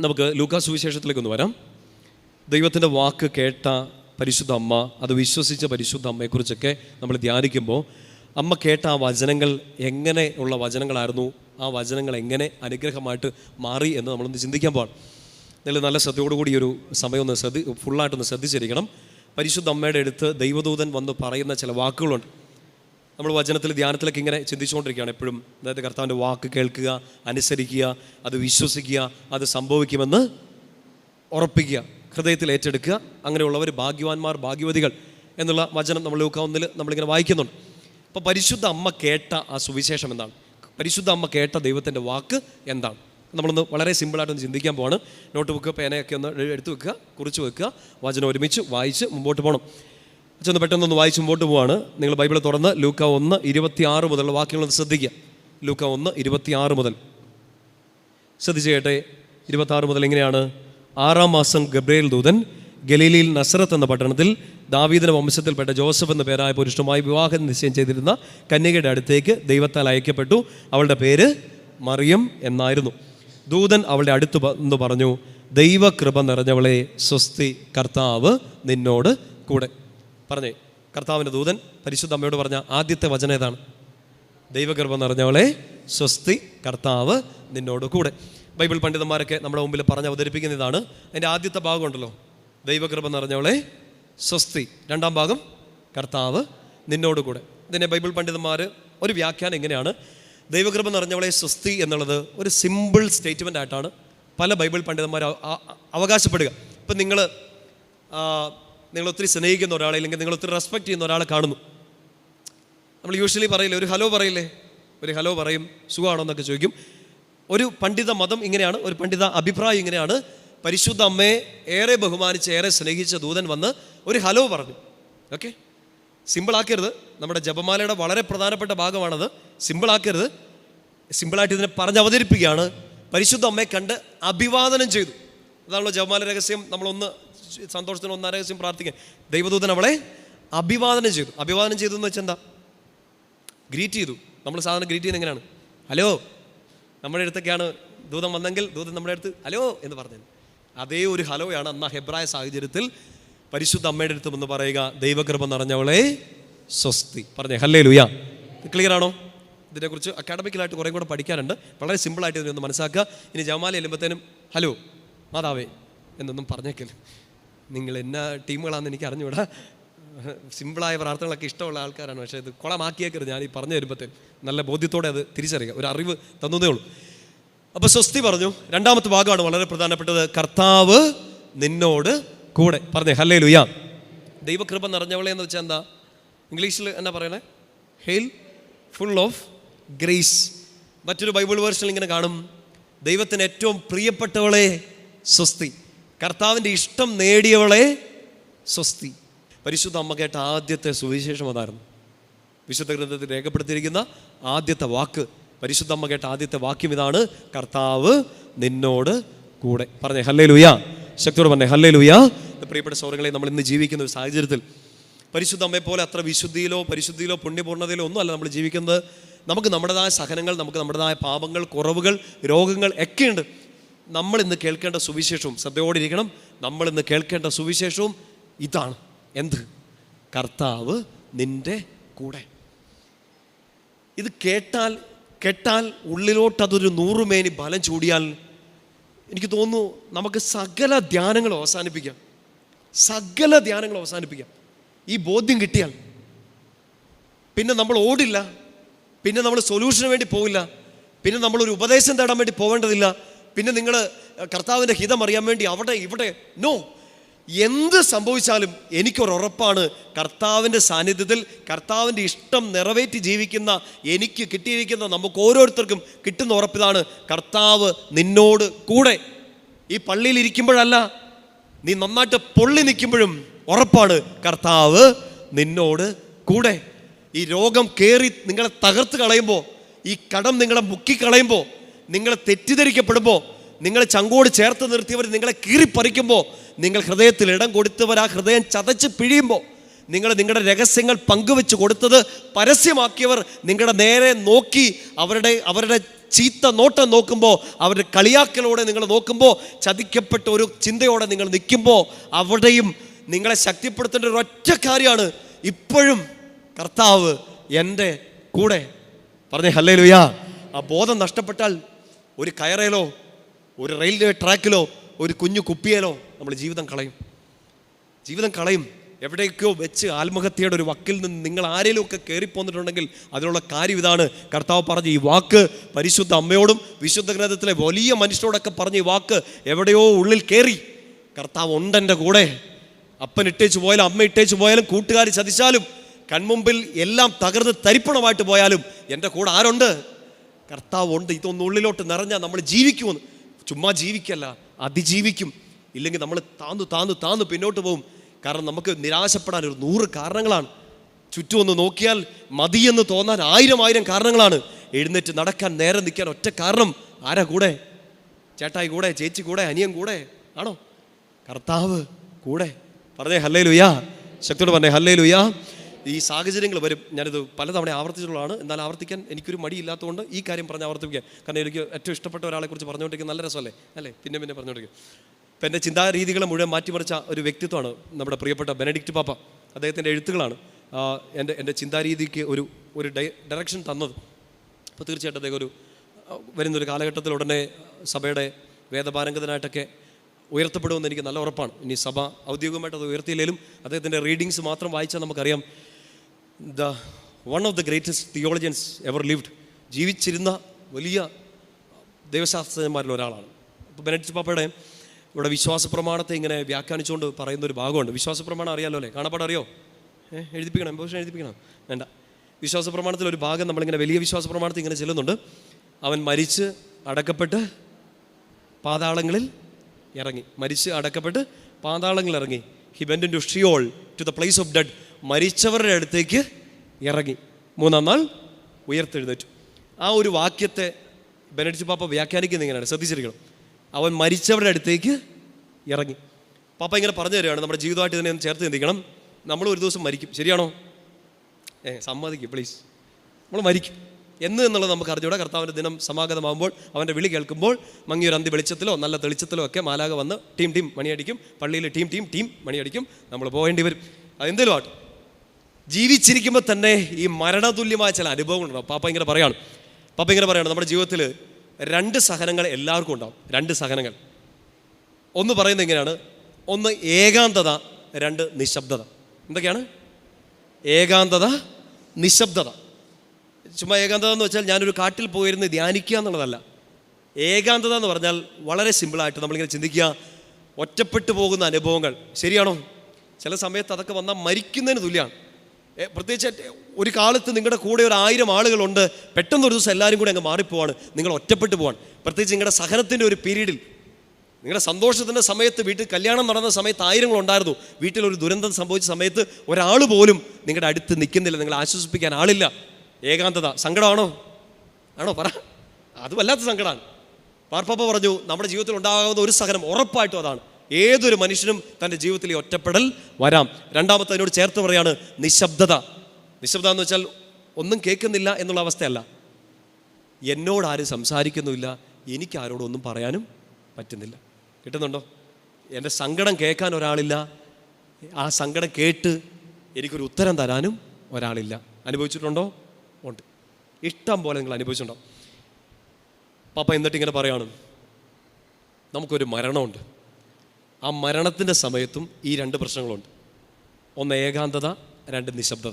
നമുക്ക് ലൂക്കാ സുവിശേഷത്തിലേക്ക് ഒന്ന് വരാം. ദൈവത്തിന്റെ വാക്ക് കേട്ട പരിശുദ്ധ അമ്മ അത് വിശ്വസിച്ച പരിശുദ്ധ അമ്മയെക്കുറിച്ചൊക്കെ നമ്മൾ ധ്യാനിക്കുമ്പോൾ അമ്മ കേട്ട ആ വചനങ്ങൾ എങ്ങനെ ഉള്ള വചനങ്ങളായിരുന്നു? ആ വചനങ്ങൾ എങ്ങനെ അനുഗ്രഹമായിട്ട് മാറി എന്ന് നമ്മളൊന്ന് ചിന്തിക്കാൻ പാടും നിങ്ങൾ നല്ല ശ്രദ്ധയോടുകൂടി കൂടി ഒരു സമയം ഒന്ന് ശ്രദ്ധി ഫുള്ളായിട്ടൊന്ന് ശ്രദ്ധിച്ചിരിക്കണം. പരിശുദ്ധ അമ്മയുടെ അടുത്ത് ദൈവദൂതൻ വന്ന് പറയുന്ന ചില വാക്കുകളുണ്ട്. നമ്മൾ വചനത്തിൽ ധ്യാനത്തിലൊക്കെ ഇങ്ങനെ ചിന്തിച്ചുകൊണ്ടിരിക്കുകയാണ് എപ്പോഴും. അതായത് കർത്താവിന്റെ വാക്ക് കേൾക്കുക അനുസരിക്കുക അത് വിശ്വസിക്കുക അത് സംഭവിക്കുമെന്ന് ഉറപ്പിക്കുക ഹൃദയത്തിൽ ഏറ്റെടുക്കുക. അങ്ങനെയുള്ളവർ ഭാഗ്യവാന്മാർ ഭാഗ്യവതികൾ എന്നുള്ള വചനം നമ്മൾ ഒന്നിൽ നമ്മളിങ്ങനെ വായിക്കുന്നുണ്ട്. അപ്പോൾ പരിശുദ്ധ അമ്മ കേട്ട ആ സുവിശേഷം എന്താണ്? പരിശുദ്ധ അമ്മ കേട്ട ദൈവത്തിന്റെ വാക്ക് എന്താണ്? നമ്മളൊന്ന് വളരെ സിമ്പിളായിട്ടൊന്ന് ചിന്തിക്കാൻ പോവാണ്. നോട്ട് ബുക്ക് പേനയൊക്കെ ഒന്ന് എടുത്തു വെക്കുക കുറിച്ച് വെക്കുക വചനം ഒരുമിച്ച് വായിച്ച് മുമ്പോട്ട് പോകണം ചെന്ന് പെട്ടെന്നൊന്ന് വായിച്ച് മുമ്പോട്ട് പോവാണ്. നിങ്ങൾ ബൈബിൾ തുറന്ന് ലൂക്ക ഒന്ന് ഇരുപത്തിയാറ് മുതലുള്ള വാക്യങ്ങളൊന്ന് ശ്രദ്ധിക്കുക. ലൂക്ക ഒന്ന് ഇരുപത്തിയാറ് മുതൽ. ശ്രദ്ധിച്ചു കേട്ടെ ഇരുപത്തി മുതൽ എങ്ങനെയാണ്? ആറാം മാസം ഗബ്രയേൽ ദൂതൻ ഗലീലിയിൽ നസറത്ത് എന്ന പട്ടണത്തിൽ ദാവീദിന വംശത്തിൽപ്പെട്ട ജോസഫ് എന്ന പേരായ പുരുഷനുമായി വിവാഹം നിശ്ചയം ചെയ്തിരുന്ന കന്യകയുടെ അടുത്തേക്ക് ദൈവത്താൽ അയക്കപ്പെട്ടു. അവളുടെ പേര് മറിയം എന്നായിരുന്നു. ദൂതൻ അവളുടെ അടുത്ത് എന്ന് പറഞ്ഞു ദൈവകൃപ നിറഞ്ഞവളെ സ്വസ്തി കർത്താവ് നിന്നോട് കൂടെ. പറഞ്ഞേ കർത്താവിന്റെ ദൂതൻ പരിശുദ്ധ അമ്മയോട് പറഞ്ഞ ആദ്യത്തെ വചനം ഏതാണ്? ദൈവഗർഭം നിറഞ്ഞവളെ സ്വസ്തി കർത്താവ് നിന്നോട് കൂടെ. ബൈബിൾ പണ്ഡിതന്മാരൊക്കെ നമ്മുടെ മുമ്പിൽ പറഞ്ഞ് അവതരിപ്പിക്കുന്ന ഇതാണ്. അതിന്റെ ആദ്യത്തെ ഭാഗമുണ്ടല്ലോ ദൈവകൃപ നിറഞ്ഞവളെ സ്വസ്തി. രണ്ടാം ഭാഗം കർത്താവ് നിന്നോട് കൂടെ. ഇതിനെ ബൈബിൾ പണ്ഡിതന്മാർ ഒരു വ്യാഖ്യാനം എങ്ങനെയാണ് ദൈവകൃപ നിറഞ്ഞവളെ സ്വസ്തി എന്നുള്ളത് ഒരു സിമ്പിൾ സ്റ്റേറ്റ്മെന്റ് ആയിട്ടാണ് പല ബൈബിൾ പണ്ഡിതന്മാർ അവ- അവകാശപ്പെടുക. ഇപ്പം നിങ്ങൾ നിങ്ങൾ ഒത്തിരി സ്നേഹിക്കുന്ന ഒരാളെ അല്ലെങ്കിൽ നിങ്ങൾ ഒത്തിരി റെസ്പെക്റ്റ് ചെയ്യുന്ന ഒരാളെ കാണുന്നു. നമ്മൾ യൂഷ്വലി പറയില്ലേ ഒരു ഹലോ പറയില്ലേ? ഒരു ഹലോ പറയും സുഖമാണോ എന്നൊക്കെ ചോദിക്കും. ഒരു പണ്ഡിത മതം ഇങ്ങനെയാണ് ഒരു പണ്ഡിത അഭിപ്രായം ഇങ്ങനെയാണ്. പരിശുദ്ധ അമ്മയെ ഏറെ ബഹുമാനിച്ച് ഏറെ സ്നേഹിച്ച ദൂതൻ വന്ന് ഒരു ഹലോ പറഞ്ഞു. ഓക്കെ സിമ്പിളാക്കരുത് നമ്മുടെ ജപമാലയുടെ വളരെ പ്രധാനപ്പെട്ട ഭാഗമാണത്. സിമ്പിളാക്കരുത് സിമ്പിളായിട്ട് ഇതിനെ പറഞ്ഞ് അവതരിപ്പിക്കുകയാണ്. പരിശുദ്ധ അമ്മയെ കണ്ട് അഭിവാദനം ചെയ്തു. അതാണല്ലോ ജപമാല രഹസ്യം. നമ്മളൊന്ന് സന്തോഷത്തിന് ഒന്നാം രഹസ്യം പ്രാർത്ഥിക്കാൻ ദൈവദൂതൻ അവളെ അഭിവാദനം ചെയ്തു. അഭിവാദനം ചെയ്തു എന്ന് വെച്ചാൽ എന്താ? ഗ്രീറ്റ് ചെയ്തു. നമ്മൾ സാധാരണ ഗ്രീറ്റ് ചെയ്യുന്ന എങ്ങനെയാണ്? ഹലോ നമ്മുടെ അടുത്തൊക്കെയാണ് ദൂതം വന്നെങ്കിൽ ദൂതൻ നമ്മുടെ അടുത്ത് ഹലോ എന്ന് പറഞ്ഞത്. അതേ ഒരു ഹലോയാണ് അന്ന് ഹെബ്രായ സാഹചര്യത്തിൽ പരിശുദ്ധ അമ്മയുടെ അടുത്ത് എന്ന് പറയുക ദൈവകൃപ നിറഞ്ഞവളെ സ്വസ്തി. പറഞ്ഞേ ഹല്ലേ ലുയാ ക്ലിയർ ആണോ? ഇതിനെക്കുറിച്ച് അക്കാഡമിക്കലായിട്ട് കുറേ കൂടെ പഠിക്കാനുണ്ട്. വളരെ സിമ്പിളായിട്ട് ഇതിനൊന്ന് മനസ്സിലാക്കുക. ഇനി ജമാല ചെല്ലുമ്പോഴത്തേനും ഹലോ മാതാവേ എന്നൊന്നും പറഞ്ഞേക്കല്ലേ നിങ്ങൾ എന്നാ ടീമുകളാണെന്ന് എനിക്ക് അറിഞ്ഞുകൂടാ. സിമ്പിളായ പ്രാർത്ഥനകളൊക്കെ ഇഷ്ടമുള്ള ആൾക്കാരാണ്. പക്ഷേ ഇത് കുളമാക്കിയേക്കരുത്. ഞാൻ ഈ പറഞ്ഞു വരുമ്പോഴത്തേക്കും നല്ല ബോധ്യത്തോടെ അത് തിരിച്ചറിയുക. ഒരു അറിവ് തന്നതേ ഉള്ളൂ. അപ്പോൾ സ്വസ്തി പറഞ്ഞു രണ്ടാമത്തെ ഭാഗമാണ് വളരെ പ്രധാനപ്പെട്ടത്. കർത്താവ് നിന്നോട് കൂടെ. പറഞ്ഞേ ഹല്ലേ ലുയാ ദൈവകൃപ നിറഞ്ഞവളെ എന്ന് വെച്ചാൽ എന്താ? ഇംഗ്ലീഷിൽ എന്നാ പറയണേ? Hail full of grace. മറ്റൊരു ബൈബിൾ വേർഷനിൽ ഇങ്ങനെ കാണും. ദൈവത്തിന് ഏറ്റവും പ്രിയപ്പെട്ടവളെ സ്വസ്തി. കർത്താവിന്റെ ഇഷ്ടം നേടിയവളെ സ്വസ്തി. പരിശുദ്ധ അമ്മ കേട്ട ആദ്യത്തെ സുവിശേഷം അതായിരുന്നു. വിശുദ്ധ ഗ്രന്ഥത്തിൽ രേഖപ്പെടുത്തിയിരിക്കുന്ന ആദ്യത്തെ വാക്ക് പരിശുദ്ധ അമ്മ കേട്ട ആദ്യത്തെ വാക്യം ഇതാണ് കർത്താവ് നിന്നോട് കൂടെ. പറഞ്ഞേ ഹല്ലേ ലുയാ ശക്തിയോട് പറഞ്ഞേ ഹല്ലേ ലുയാ പ്രിയപ്പെട്ട സൗരങ്ങളെ നമ്മൾ ഇന്ന് ജീവിക്കുന്ന ഒരു സാഹചര്യത്തിൽ പരിശുദ്ധ അമ്മയെ പോലെ അത്ര വിശുദ്ധിയിലോ പരിശുദ്ധിയിലോ പുണ്യപൂർണതയിലോ ഒന്നുമല്ല നമ്മൾ ജീവിക്കുന്നത്. നമുക്ക് നമ്മുടേതായ സഹനങ്ങൾ നമുക്ക് നമ്മുടേതായ പാപങ്ങൾ കുറവുകൾ രോഗങ്ങൾ ഒക്കെയുണ്ട് നമ്മൾ ഇന്ന് കേൾക്കേണ്ട സുവിശേഷവും ശ്രദ്ധയോടിരിക്കണം. നമ്മൾ ഇന്ന് കേൾക്കേണ്ട സുവിശേഷവും ഇതാണ്. എന്ത്? കർത്താവ് നിന്റെ കൂടെ. ഇത് കേട്ടാൽ കേട്ടാൽ ഉള്ളിലോട്ട് അതൊരു നൂറുമേനി ബലം ചൂടിയാൽ എനിക്ക് തോന്നുന്നു നമുക്ക് സകല ധ്യാനങ്ങൾ അവസാനിപ്പിക്കാം. സകല ധ്യാനങ്ങൾ അവസാനിപ്പിക്കാം. ഈ ബോധ്യം കിട്ടിയാൽ. പിന്നെ നമ്മൾ ഓടില്ല. പിന്നെ നമ്മൾ സൊല്യൂഷന് വേണ്ടി പോവില്ല. പിന്നെ നമ്മൾ ഒരു ഉപദേശം തേടാൻ വേണ്ടി പോകേണ്ടതില്ല പിന്നെ നിങ്ങൾ കർത്താവിന്റെ ഹിതം അറിയാൻ വേണ്ടി അവിടെ ഇവിടെ നോ. എന്ത് സംഭവിച്ചാലും എനിക്കൊരു ഉറപ്പാണ് കർത്താവിന്റെ സാന്നിധ്യത്തിൽ കർത്താവിന്റെ ഇഷ്ടം നിറവേറ്റി ജീവിക്കുന്ന എനിക്ക് കിട്ടിയിരിക്കുന്ന നമുക്ക് ഓരോരുത്തർക്കും കിട്ടുന്ന ഉറപ്പിതാണ് കർത്താവ് നിന്നോട് കൂടെ. ഈ പള്ളിയിൽ ഇരിക്കുമ്പോഴല്ല നീ നന്നായിട്ട് പൊള്ളി നിൽക്കുമ്പോഴും ഉറപ്പാണ് കർത്താവ് നിന്നോട് കൂടെ. ഈ രോഗം കയറി നിങ്ങളെ തകർത്ത് കളയുമ്പോൾ ഈ കടം നിങ്ങളെ മുക്കിക്കളയുമ്പോൾ നിങ്ങളെ തെറ്റിദ്ധരിക്കപ്പെടുമ്പോൾ നിങ്ങൾ ചങ്കോട് ചേർത്ത് നിർത്തിയവർ നിങ്ങളെ കീറിപ്പറിക്കുമ്പോൾ നിങ്ങൾ ഹൃദയത്തിൽ ഇടം കൊടുത്തവർ ആ ഹൃദയം ചതച്ച് പിഴിയുമ്പോൾ നിങ്ങൾ നിങ്ങളുടെ രഹസ്യങ്ങൾ പങ്കുവെച്ച് കൊടുത്തത് പരസ്യമാക്കിയവർ നിങ്ങളുടെ നേരെ നോക്കി അവരുടെ അവരുടെ ചീത്ത നോട്ടം നോക്കുമ്പോൾ അവരുടെ കളിയാക്കലോടെ നിങ്ങൾ നോക്കുമ്പോൾ ചതിക്കപ്പെട്ട ഒരു ചിന്തയോടെ നിങ്ങൾ നിൽക്കുമ്പോൾ അവിടെയും നിങ്ങളെ ശക്തിപ്പെടുത്തേണ്ട ഒരു ഒറ്റ കാര്യമാണ് ഇപ്പോഴും കർത്താവ് എന്റെ കൂടെ. പറഞ്ഞേ ഹല്ലേ ലുയാ ആ ബോധം നഷ്ടപ്പെട്ടാൽ ഒരു കയറയിലോ ഒരു റെയിൽവേ ട്രാക്കിലോ ഒരു കുഞ്ഞു കുപ്പിയേലോ നമ്മൾ ജീവിതം കളയും. ജീവിതം കളയും. എവിടേക്കോ വെച്ച് ആത്മഹത്യയുടെ ഒരു വക്കിൽ നിന്ന് നിങ്ങൾ ആരെങ്കിലും ഒക്കെ കയറിപ്പോന്നിട്ടുണ്ടെങ്കിൽ അതിനുള്ള കാര്യം ഇതാണ്. കർത്താവ് പറഞ്ഞ ഈ വാക്ക് പരിശുദ്ധ അമ്മയോടും വിശുദ്ധ ഗ്രന്ഥത്തിലെ വലിയ മനുഷ്യരോടൊക്കെ പറഞ്ഞ ഈ വാക്ക് എവിടെയോ ഉള്ളിൽ കയറി കർത്താവ് ഉണ്ടെന്റെ കൂടെ. അപ്പൻ ഇട്ടേച്ച് പോയാലും അമ്മ ഇട്ടേച്ച് പോയാലും കൂട്ടുകാർ ചതിച്ചാലും കൺമുമ്പിൽ എല്ലാം തകർന്ന് തരിപ്പണമായിട്ട് പോയാലും എന്റെ കൂടെ ആരുണ്ട്? കർത്താവ് ഉണ്ട് ഇതൊന്ന് ഉള്ളിലോട്ട് നിറഞ്ഞാൽ നമ്മൾ ജീവിക്കുമെന്ന്. ചുമ്മാ ജീവിക്കല്ല അതിജീവിക്കും. ഇല്ലെങ്കിൽ നമ്മൾ താന്നു താന്നു താന്നു പിന്നോട്ട് പോകും കാരണം നമുക്ക് നിരാശപ്പെടാൻ ഒരു നൂറ് കാരണങ്ങളാണ്. ചുറ്റും ഒന്ന് നോക്കിയാൽ മതിയെന്ന് തോന്നാൻ ആയിരം ആയിരം കാരണങ്ങളാണ്. എഴുന്നേറ്റ് നടക്കാൻ നേരെ നിൽക്കാൻ ഒറ്റ കാരണം ആരാ കൂടെ? ചേട്ടായി കൂടെ ചേച്ചി കൂടെ അനിയൻ കൂടെ? ആണോ? കർത്താവ് കൂടെ. പറഞ്ഞേ ഹല്ലേ ലുയാ ശക്തിയോട് പറഞ്ഞേ ഹല്ലേ ലുയാ ഈ സാഹചര്യങ്ങൾ വരും. ഞാനിത് പലതവണ ആവർത്തിച്ചിട്ടുള്ളതാണ്. എന്നാൽ ആവർത്തിക്കാൻ എനിക്കൊരു മടിയില്ലാത്തതുകൊണ്ട് ഈ കാര്യം പറഞ്ഞ് ആവർത്തിപ്പിക്കാം. കാരണം എനിക്ക് ഏറ്റവും ഇഷ്ടപ്പെട്ട ഒരാളെക്കുറിച്ച് പറഞ്ഞുകൊണ്ടിരിക്കുന്നത് നല്ല രസമല്ലേ? അല്ലേ? പിന്നെ പിന്നെ പറഞ്ഞുകൊണ്ടിരിക്കും. ഇപ്പം എന്റെ ചിന്താരീതികളെ മുഴുവൻ മാറ്റിമറിച്ച ഒരു വ്യക്തിത്വമാണ് നമ്മുടെ പ്രിയപ്പെട്ട ബെനഡിക്റ്റ് പാപ്പ. അദ്ദേഹത്തിന്റെ എഴുത്തുകളാണ്. എന്റെ എന്റെ ചിന്താരീതിക്ക് ഒരു ഒരു ഡയ- ഡയറക്ഷൻ തന്നത്. അപ്പോൾ തീർച്ചയായിട്ടും അദ്ദേഹം ഒരു വരുന്നൊരു കാലഘട്ടത്തിൽ ഉടനെ സഭയുടെ വേദപാരംഗതനായിട്ടൊക്കെ ഉയർത്തപ്പെടുമെന്ന് എനിക്ക് നല്ല ഉറപ്പാണ്. ഇനി സഭ ഔദ്യോഗികമായിട്ട് അത് ഉയർത്തിയില്ലെങ്കിലും അദ്ദേഹത്തിന്റെ റീഡിങ്സ് മാത്രം വായിച്ചാൽ നമുക്കറിയാം the one of the greatest theologians ever lived ജീവിച്ചിരുന്ന വലിയ ദൈവശാസ്ത്രജ്ഞന്മാരിൽ ഒരാളാണ്. അപ്പോൾ ബെനറ്റ് പാപ്പയുടെ ഇവിടെ വിശ്വാസ പ്രമാണത്തെ ഇങ്ങനെ വ്യാഖ്യാനിച്ചുകൊണ്ട് പറയുന്ന ഒരു ഭാഗമുണ്ട്. വിശ്വാസ പ്രമാണം അറിയാലോ അല്ലേ? കാണപ്പാട് അറിയോ? ഏഹ് എഴുതിപ്പിക്കണം എംബോഷൻ എഴുതിപ്പിക്കണം. വേണ്ട. വിശ്വാസ പ്രമാണത്തിൽ ഒരു ഭാഗം നമ്മളിങ്ങനെ വലിയ വിശ്വാസ പ്രമാണത്തിൽ ഇങ്ങനെ ചെല്ലുന്നുണ്ട്. അവൻ മരിച്ച് അടക്കപ്പെട്ട് പാതാളങ്ങളിൽ ഇറങ്ങി. മരിച്ച് അടക്കപ്പെട്ട് പാതാളങ്ങളിൽ ഇറങ്ങി. He went to Sheol to the place of dead മരിച്ചവരുടെ അടുത്തേക്ക് ഇറങ്ങി. മൂന്നാം നാൾ ഉയർത്തെഴുന്നേറ്റു. ആ ഒരു വാക്യത്തെ ബെനഡിച്ച് പാപ്പ വ്യാഖ്യാനിക്കുന്നത് ഇങ്ങനെയാണ് ശ്രദ്ധിച്ചിരിക്കണം. അവൻ മരിച്ചവരുടെ അടുത്തേക്ക് ഇറങ്ങി. പാപ്പ ഇങ്ങനെ പറഞ്ഞു തരികയാണ് നമ്മുടെ ജീവിതമായിട്ട് ഇതിനെ ചേർത്ത് ചിന്തിക്കണം. നമ്മൾ ഒരു ദിവസം മരിക്കും. ശരിയാണോ? ഏ സമ്മതിക്കും പ്ലീസ്. നമ്മൾ മരിക്കും. എന്ന് എന്നുള്ളത് നമുക്ക് അറിഞ്ഞൂടെ. കർത്താവിന്റെ ദിനം സമാഗതമാകുമ്പോൾ അവന്റെ വിളി കേൾക്കുമ്പോൾ മങ്ങിയൊരു അന്തി വെളിച്ചത്തിലോ നല്ല തെളിച്ചത്തിലോ ഒക്കെ മാലാക വന്ന് ടീം ടീം മണിയടിക്കും. പള്ളിയിൽ ടീം ടീം ടീം മണിയടിക്കും. നമ്മൾ പോകേണ്ടി വരും. അതെന്തേലും ആട്ടെ ജീവിച്ചിരിക്കുമ്പോൾ തന്നെ ഈ മരണതുല്യമായ ചില അനുഭവങ്ങളുണ്ടാവും. പാപ്പ ഇങ്ങനെ പറയാണ്. പാപ്പ ഇങ്ങനെ പറയാണ് നമ്മുടെ ജീവിതത്തിൽ രണ്ട് സഹനങ്ങൾ എല്ലാവർക്കും ഉണ്ടാവും. രണ്ട് സഹനങ്ങൾ. ഒന്ന് പറയുന്നത് എങ്ങനെയാണ് ഒന്ന് ഏകാന്തത രണ്ട് നിശബ്ദത. എന്തൊക്കെയാണ്? ഏകാന്തത നിശബ്ദത. ചുമ്മാ ഏകാന്തത എന്ന് വെച്ചാൽ ഞാനൊരു കാട്ടിൽ പോയിരുന്ന് ധ്യാനിക്കുക എന്നുള്ളതല്ല. ഏകാന്തത എന്ന് പറഞ്ഞാൽ വളരെ സിമ്പിളായിട്ട് നമ്മളിങ്ങനെ ചിന്തിക്കുക ഒറ്റപ്പെട്ടു പോകുന്ന അനുഭവങ്ങൾ. ശരിയാണോ? ചില സമയത്ത് അതൊക്കെ വന്നാൽ മരിക്കുന്നതിന് തുല്യമാണ്. പ്രത്യേകിച്ച് ഒരു കാലത്ത് നിങ്ങളുടെ കൂടെ ഒരു ആയിരം ആളുകളുണ്ട്. പെട്ടെന്ന് ഒരു ദിവസം എല്ലാവരും കൂടെ അങ്ങ് മാറിപ്പോവാണ്. നിങ്ങൾ ഒറ്റപ്പെട്ടു പോവാണ്. പ്രത്യേകിച്ച് നിങ്ങളുടെ സഹനത്തിന്റെ ഒരു പീരീഡിൽ. നിങ്ങളുടെ സന്തോഷത്തിന്റെ സമയത്ത് വീട്ടിൽ കല്യാണം നടന്ന സമയത്ത് ആയിരങ്ങൾ ഉണ്ടായിരുന്നു. വീട്ടിൽ ഒരു ദുരന്തം സംഭവിച്ച സമയത്ത് ഒരാൾ പോലും നിങ്ങളുടെ അടുത്ത് നിൽക്കുന്നില്ല. നിങ്ങളെ ആശ്വസിപ്പിക്കാൻ ആളില്ല. ഏകാന്തത. സങ്കടമാണോ? ആണോ? പറ. അത് വല്ലാത്ത സങ്കടമാണ് പാർപ്പപ്പ പറഞ്ഞു നമ്മുടെ ജീവിതത്തിൽ ഉണ്ടാകാവുന്ന ഒരു സഹനം ഉറപ്പായിട്ടും അതാണ്. ഏതൊരു മനുഷ്യനും തന്റെ ജീവിതത്തിൽ ഒറ്റപ്പെടൽ വരാം. രണ്ടാമത്തെ അതിനോട് ചേർത്ത് പറയാണ് നിശബ്ദത. നിശബ്ദത എന്ന് വെച്ചാൽ ഒന്നും കേൾക്കുന്നില്ല എന്നുള്ള അവസ്ഥയല്ല. എന്നോട് ആരും സംസാരിക്കുന്നുമില്ല എനിക്ക് ആരോടൊന്നും പറയാനും പറ്റുന്നില്ല. കിട്ടുന്നുണ്ടോ? എന്റെ സങ്കടം കേൾക്കാൻ ഒരാളില്ല. ആ സങ്കടം കേട്ട് എനിക്കൊരു ഉത്തരം തരാനും ഒരാളില്ല. അനുഭവിച്ചിട്ടുണ്ടോ? ഉണ്ട്. ഇഷ്ടം പോലെ നിങ്ങൾ അനുഭവിച്ചിട്ടുണ്ടോ? പാപ്പ എന്നിട്ട് ഇങ്ങനെ പറയാണ് നമുക്കൊരു മരണമുണ്ട്. ആ മരണത്തിന്റെ സമയത്തും ഈ രണ്ട് പ്രശ്നങ്ങളുണ്ട്. ഒന്ന് ഏകാന്തത രണ്ട് നിശബ്ദത.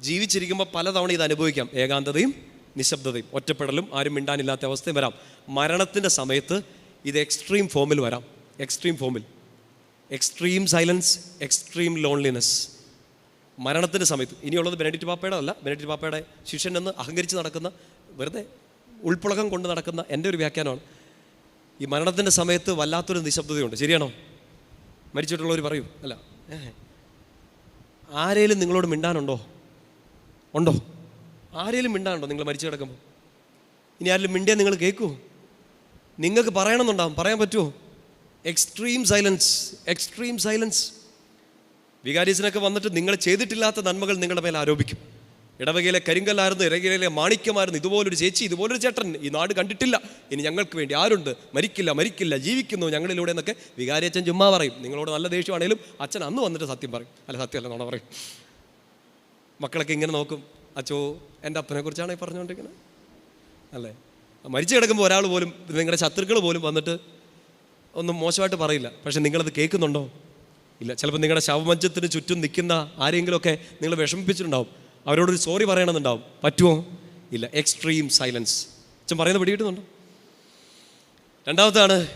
ജീവിച്ചിരിക്കുമ്പോൾ പലതവണ ഇത് അനുഭവിക്കാം. ഏകാന്തതയും നിശബ്ദതയും. ഒറ്റപ്പെടലും ആരും മിണ്ടാനില്ലാത്ത അവസ്ഥയും വരാം. മരണത്തിന്റെ സമയത്ത് ഇത് എക്സ്ട്രീം ഫോമിൽ വരാം. എക്സ്ട്രീം ഫോമിൽ എക്സ്ട്രീം സൈലൻസ് എക്സ്ട്രീം ലോൺലിനെസ് മരണത്തിന്റെ സമയത്ത്. ഇനിയുള്ളത് ബെനഡിറ്റ് പാപ്പയുടെ അല്ല. ബെനഡിറ്റ് പാപ്പയുടെ ശിഷ്യൻ എന്ന് അഹങ്കരിച്ച് നടക്കുന്ന വെറുതെ ഉൾപ്പുളകം കൊണ്ട് നടക്കുന്ന എന്റെ ഒരു വ്യാഖ്യാനമാണ്. ഈ മരണത്തിന്റെ സമയത്ത് വല്ലാത്തൊരു നിശബ്ദതയുണ്ട്. ശരിയാണോ? മരിച്ചിട്ടുള്ളവർ പറയൂ. അല്ല. ആരേലും നിങ്ങളോട് മിണ്ടാനുണ്ടോ? ഉണ്ടോ? ആരേലും മിണ്ടാനുണ്ടോ നിങ്ങൾ മരിച്ചു കിടക്കുമ്പോൾ ഇനി ആരെങ്കിലും മിണ്ടിയാൽ നിങ്ങൾ കേൾക്കുമോ നിങ്ങൾക്ക് പറയണമെന്നുണ്ടാവും. പറയാൻ പറ്റുമോ എക്സ്ട്രീം സൈലൻസ് എക്സ്ട്രീം സൈലൻസ് വികാരീസിനൊക്കെ വന്നിട്ട് നിങ്ങൾ ചെയ്തിട്ടില്ലാത്ത നന്മകൾ നിങ്ങളുടെ മേൽ ആരോപിക്കും. ഇടവകയിലെ കരിങ്കല്ലായിരുന്നു ഇടവകയിലെ മാണിക്യമായിരുന്നു ഇതുപോലൊരു ചേച്ചി ഇതുപോലൊരു ചേട്ടൻ ഈ നാട് കണ്ടിട്ടില്ല. ഇനി ഞങ്ങൾക്ക് വേണ്ടി ആരുണ്ട്? മരിക്കില്ല മരിക്കില്ല ജീവിക്കുന്നു ഞങ്ങളിലൂടെ എന്നൊക്കെ വികാരിയച്ഛൻ ചുമ്മാ പറയും. നിങ്ങളോട് നല്ല ദേഷ്യമാണെങ്കിലും അച്ഛൻ അന്ന് വന്നിട്ട് സത്യം പറയും. അല്ല സത്യമല്ല നോണ പറയും. മക്കളൊക്കെ ഇങ്ങനെ നോക്കും. അച്ചോ എന്റെ അപ്പനെ കുറിച്ചാണ് ഈ പറഞ്ഞുകൊണ്ടിരിക്കുന്നത്? അല്ലേ? മരിച്ചു കിടക്കുമ്പോൾ ഒരാൾ പോലും നിങ്ങളുടെ ശത്രുക്കൾ പോലും വന്നിട്ട് ഒന്നും മോശമായിട്ട് പറയില്ല. പക്ഷെ നിങ്ങളത് കേൾക്കുന്നുണ്ടോ? ഇല്ല ചിലപ്പോൾ നിങ്ങളുടെ ശവമഞ്ചത്തിന് ചുറ്റും നിൽക്കുന്ന ആരെങ്കിലുമൊക്കെ നിങ്ങൾ വിഷമിപ്പിച്ചിട്ടുണ്ടാവും. അവരോടൊരു സോറി പറയണമെന്നുണ്ടാവും. പറ്റുമോ? ഇല്ല. എക്സ്ട്രീം സൈലൻസ് അച്ഛൻ പറയുന്നത് പിടികിട്ടുന്നുണ്ടോ? രണ്ടാമതാണ്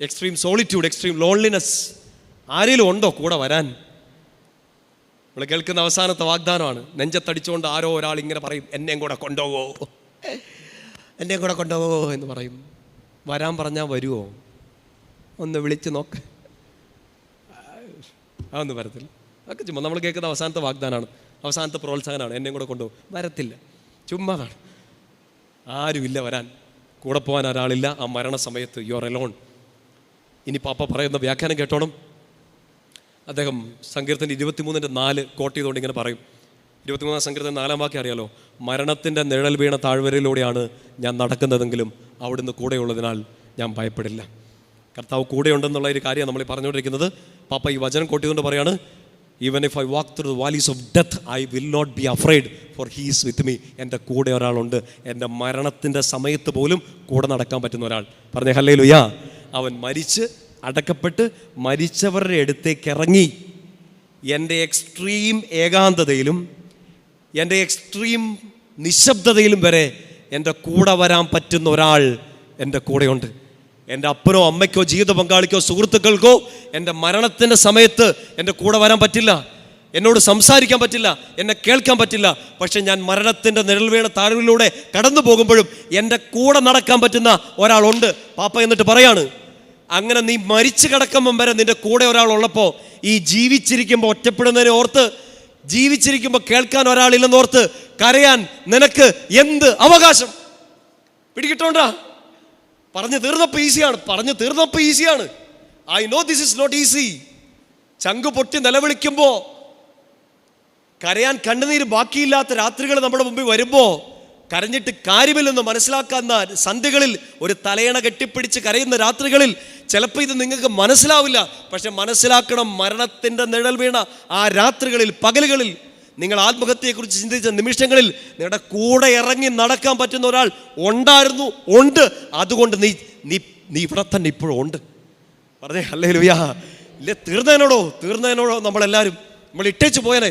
എക്സ്ട്രീം സോളിറ്റ്യൂഡ് എക്സ്ട്രീം ലോൺലിനെസ് ആരെങ്കിലും ഉണ്ടോ കൂടെ വരാൻ? നമ്മൾ കേൾക്കുന്ന അവസാനത്തെ വാഗ്ദാനമാണ്. നെഞ്ചത്തടിച്ചുകൊണ്ട് ആരോ ഒരാൾ ഇങ്ങനെ പറയും എന്നെയും കൂടെ കൊണ്ടുപോകോ എന്നെയും കൂടെ കൊണ്ടുപോകോ എന്ന് പറയും. വരാൻ പറഞ്ഞാൽ വരുമോ ഒന്ന് വിളിച്ച് നോക്ക്. അതൊന്നും വരത്തില്ല. അതൊക്കെ ചുമ്മാ നമ്മൾ കേൾക്കുന്ന അവസാനത്തെ വാഗ്ദാനമാണ്. അവസാനത്തെ പ്രോത്സാഹനമാണ്. എന്നെയും കൂടെ കൊണ്ടുപോകും. വരത്തില്ല. ചുമ്മാതാണ് ആരുമില്ല വരാൻ. കൂടെ പോകാൻ ഒരാളില്ല. ആ മരണസമയത്ത് യു ആർ എലോൺ ഇനി പാപ്പ പറയുന്ന വ്യാഖ്യാനം കേട്ടോണം. അദ്ദേഹം സങ്കീർത്തൻ ഇരുപത്തിമൂന്നിന്റെ നാല് കോട്ട് ചെയ്തുകൊണ്ട് ഇങ്ങനെ പറയും. ഇരുപത്തിമൂന്നാം സങ്കീർത്തൻ നാലാം വാക്യം അറിയാലോ? മരണത്തിന്റെ നിഴൽ വീണ താഴ്വരയിലൂടെയാണ് ഞാൻ നടക്കുന്നതെങ്കിലും അവിടുന്ന് കൂടെയുള്ളതിനാൽ ഞാൻ ഭയപ്പെടില്ല. കർത്താവ് കൂടെയുണ്ടെന്നുള്ള ഒരു കാര്യമാണ് നമ്മൾ പറഞ്ഞുകൊണ്ടിരിക്കുന്നത്. പാപ്പ ഈ വചനം കോട്ട് ചെയ്തുകൊണ്ട് പറയാണ് even if I walk through the valleys of death I will not be afraid for he's with me എന്റെ കൂടെ ഒരാളുണ്ട്. എന്റെ മരണത്തിന്റെ സമയത്ത് പോലും കൂടെ നടക്കാൻ പറ്റുന്ന ഒരാൾ. പറഞ്ഞ ഹല്ലേ ലുയാ അവൻ മരിച്ച് അടക്കപ്പെട്ട് മരിച്ചവരുടെ അടുത്തേക്ക് ഇറങ്ങി. എന്റെ എക്സ്ട്രീം ഏകാന്തതയിലും എന്റെ എക്സ്ട്രീം നിശബ്ദതയിലും വരെ എന്റെ കൂടെ വരാൻ പറ്റുന്ന ഒരാൾ എന്റെ കൂടെയുണ്ട്. എന്റെ അപ്പനോ അമ്മയ്ക്കോ ജീവിത പങ്കാളിക്കോ സുഹൃത്തുക്കൾക്കോ എന്റെ മരണത്തിന്റെ സമയത്ത് എന്റെ കൂടെ വരാൻ പറ്റില്ല. എന്നോട് സംസാരിക്കാൻ പറ്റില്ല. എന്നെ കേൾക്കാൻ പറ്റില്ല. പക്ഷെ ഞാൻ മരണത്തിന്റെ നിഴൽ വീണ താഴ്വിലൂടെ കടന്നു പോകുമ്പോഴും എന്റെ കൂടെ നടക്കാൻ പറ്റുന്ന ഒരാളുണ്ട്. പാപ്പ എന്നിട്ട് പറയാണ് അങ്ങനെ നീ മരിച്ചു കിടക്കുമ്പം വരെ നിന്റെ കൂടെ ഒരാളുള്ളപ്പോൾ ഈ ജീവിച്ചിരിക്കുമ്പോൾ ഒറ്റപ്പെടുന്നതിനെ ഓർത്ത് ജീവിച്ചിരിക്കുമ്പോൾ കേൾക്കാൻ ഒരാളില്ലെന്നോർത്ത് കരയാൻ നിനക്ക് എന്ത് അവകാശം? പിടികിട്ടോണ്ടാ? പറഞ്ഞു തീർന്നപ്പോൾ ഈസിയാണ് പറഞ്ഞു തീർന്നപ്പോൾ ഈസിയാണ്. I know this is not easy ചങ്ക് പൊട്ടി നിലവിളിക്കുമ്പോൾ കരയാൻ കണ്ണുനീര് ബാക്കിയില്ലാത്ത രാത്രികൾ നമ്മുടെ മുമ്പിൽ വരുമ്പോൾ കരഞ്ഞിട്ട് കാര്യമില്ലെന്ന് മനസ്സിലാക്കാവുന്ന സന്ധികളിൽ ഒരു തലയണ കെട്ടിപ്പിടിച്ച് കരയുന്ന രാത്രികളിൽ ചിലപ്പോൾ ഇത് നിങ്ങൾക്ക് മനസ്സിലാവില്ല. പക്ഷെ മനസ്സിലാക്കണം മരണത്തിന്റെ നിഴൽ വീണ ആ രാത്രികളിൽ പകലുകളിൽ നിങ്ങൾ ആത്മഹത്യയെക്കുറിച്ച് ചിന്തിച്ച നിമിഷങ്ങളിൽ നിങ്ങളുടെ കൂടെ ഇറങ്ങി നടക്കാൻ പറ്റുന്ന ഒരാൾ ഉണ്ടായിരുന്നു ഉണ്ട്. അതുകൊണ്ട് നീ നീ നീ ഇവിടെ തന്നെ ഇപ്പോഴും ഉണ്ട്. പറഞ്ഞേ അല്ലേ ലുയാ ഇല്ലേ തീർന്നതിനോടോ തീർന്നതിനോടോ നമ്മളെല്ലാവരും നമ്മൾ ഇട്ടേച്ച് പോയനെ.